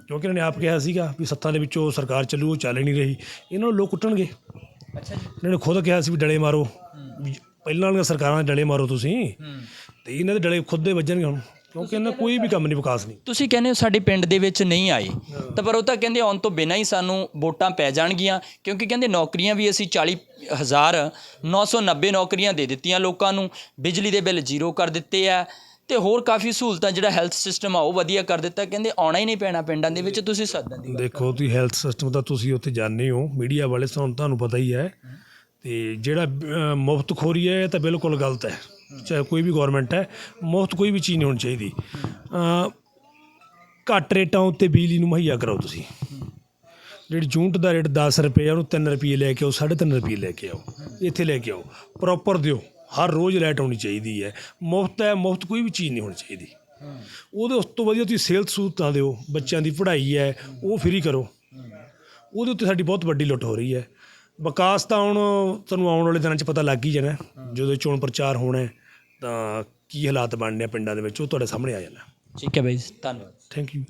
ਕਿਉਂਕਿ ਇਹਨਾਂ ਨੇ ਆਪ ਕਿਹਾ ਸੀਗਾ ਵੀ ਸੱਥਾਂ ਦੇ ਵਿੱਚੋਂ ਸਰਕਾਰ ਚੱਲੂ ਉਹ ਚੱਲ ਨਹੀਂ ਰਹੀ। ਇਹਨਾਂ ਨੂੰ ਲੋਕ ਕੁੱਟਣਗੇ। ਅੱਛਾ ਜੀ। ਇਹਨਾਂ ਨੇ ਖੁਦ ਕਿਹਾ ਸੀ ਵੀ ਡਲੇ ਮਾਰੋ। ਪਹਿਲਾਂ ਵਾਲੀਆਂ ਸਰਕਾਰਾਂ ਦੇ ਡਲੇ ਮਾਰੋ ਤੁਸੀਂ। ਤੇ ਇਹਨਾਂ ਦੇ ਡਲੇ ਖੁਦ ਦੇ ਵੱਜਣਗੇ ਹੁਣ। ਕਿਉਂਕਿ ਇਹਨਾਂ ਕੋਈ ਵੀ ਕੰਮ ਨਹੀਂ ਵਿਕਾਸ ਨਹੀਂ। ਤੁਸੀਂ ਕਹਿੰਦੇ ਹੋ ਸਾਡੇ ਪਿੰਡ ਦੇ ਵਿੱਚ ਨਹੀਂ ਆਏ। ਤਾਂ ਪਰ ਉਹ ਤਾਂ ਕਹਿੰਦੇ ਆਉਣ ਤੋਂ ਬਿਨਾਂ ਹੀ ਸਾਨੂੰ ਵੋਟਾਂ ਪੈ ਜਾਣਗੀਆਂ ਕਿਉਂਕਿ ਕਹਿੰਦੇ ਨੌਕਰੀਆਂ ਵੀ ਅਸੀਂ 40 ਹਜ਼ਾਰ 990 ਨੌਕਰੀਆਂ ਦੇ ਦਿੱਤੀਆਂ ਲੋਕਾਂ ਨੂੰ ਬਿਜਲੀ ਦੇ ਬਿੱਲ ਜ਼ੀਰੋ ਕਰ ਦਿੱਤੇ ਆ ਤੇ ਹੋਰ ਕਾਫੀ ਸਹੂਲਤਾਂ ਜਿਹੜਾ ਹੈਲਥ ਸਿਸਟਮ ਆ ਉਹ ਵਧੀਆ ਕਰ ਦਿੱਤਾ ਕਹਿੰਦੇ ਆਉਣਾ ਹੀ ਨਹੀਂ ਪੈਣਾ ਪਿੰਡਾਂ ਦੇ ਵਿੱਚ ਤੁਸੀਂ ਸੱਦਣ ਦੀ ਦੇਖੋ ਤੁਸੀਂ ਹੈਲਥ ਸਿਸਟਮ ਦਾ ਤੁਸੀਂ ਉੱਥੇ ਜਾਣਦੇ ਹੋ ਮੀਡੀਆ ਵਾਲੇ ਤੁਹਾਨੂੰ ਤੁਹਾਨੂੰ ਪਤਾ ਹੀ ਹੈ ਤੇ ਜਿਹੜਾ ਮੁਫਤ ਖੋਰੀ ਹੈ ਇਹ ਤਾਂ ਬਿਲਕੁਲ ਗਲਤ ਹੈ। ਚਾਹੇ ਕੋਈ ਵੀ ਗਵਰਨਮੈਂਟ ਹੈ ਮੁਫਤ ਕੋਈ ਵੀ ਚੀਜ਼ ਨਹੀਂ ਹੋਣੀ ਚਾਹੀਦੀ। ਘੱਟ ਰੇਟਾਂ ਉੱਤੇ ਬਿਜਲੀ ਨੂੰ ਮੁਹੱਈਆ ਕਰਾਓ ਤੁਸੀਂ। ਜਿਹੜੀ ਯੂਨਿਟ ਦਾ ਰੇਟ 10 ਰੁਪਏ ਆ, ਉਹਨੂੰ 3 ਰੁਪਏ ਲੈ ਕੇ ਆਓ 3.5 ਰੁਪਏ ਲੈ ਕੇ ਆਓ ਇੱਥੇ ਲੈ ਕੇ ਆਓ। ਪ੍ਰੋਪਰ ਦਿਓ। ਹਰ ਰੋਜ਼ ਲਾਈਟ ਆਉਣੀ ਚਾਹੀਦੀ ਹੈ। ਮੁਫਤ ਹੈ ਮੁਫਤ ਕੋਈ ਵੀ ਚੀਜ਼ ਨਹੀਂ ਹੋਣੀ ਚਾਹੀਦੀ। ਉਹਦੇ ਉਸ ਤੋਂ ਵਧੀਆ ਤੁਸੀਂ ਸਿਹਤ ਸਹੂਲਤਾਂ ਦਿਓ ਬੱਚਿਆਂ ਦੀ ਪੜ੍ਹਾਈ ਹੈ ਉਹ ਫ੍ਰੀ ਕਰੋ। ਉਹਦੇ ਉੱਤੇ ਸਾਡੀ ਬਹੁਤ ਵੱਡੀ ਲੁੱਟ ਹੋ ਰਹੀ ਹੈ। ਵਿਕਾਸ ਤਾਂ ਹੁਣ ਤੁਹਾਨੂੰ ਆਉਣ ਵਾਲੇ ਦਿਨਾਂ 'ਚ ਪਤਾ ਲੱਗ ਹੀ ਜਾਣਾ ਜਦੋਂ ਚੋਣ ਪ੍ਰਚਾਰ ਹੋਣਾ ਹੈ, ਤਾਂ ਕੀ ਹਾਲਾਤ ਬਣਨੇ ਆ ਪਿੰਡਾਂ ਦੇ ਵਿੱਚ ਉਹ ਤੁਹਾਡੇ ਸਾਹਮਣੇ ਆ ਜਾਣਾ। ਠੀਕ ਹੈ ਬਾਈ ਧੰਨਵਾਦ। Thank you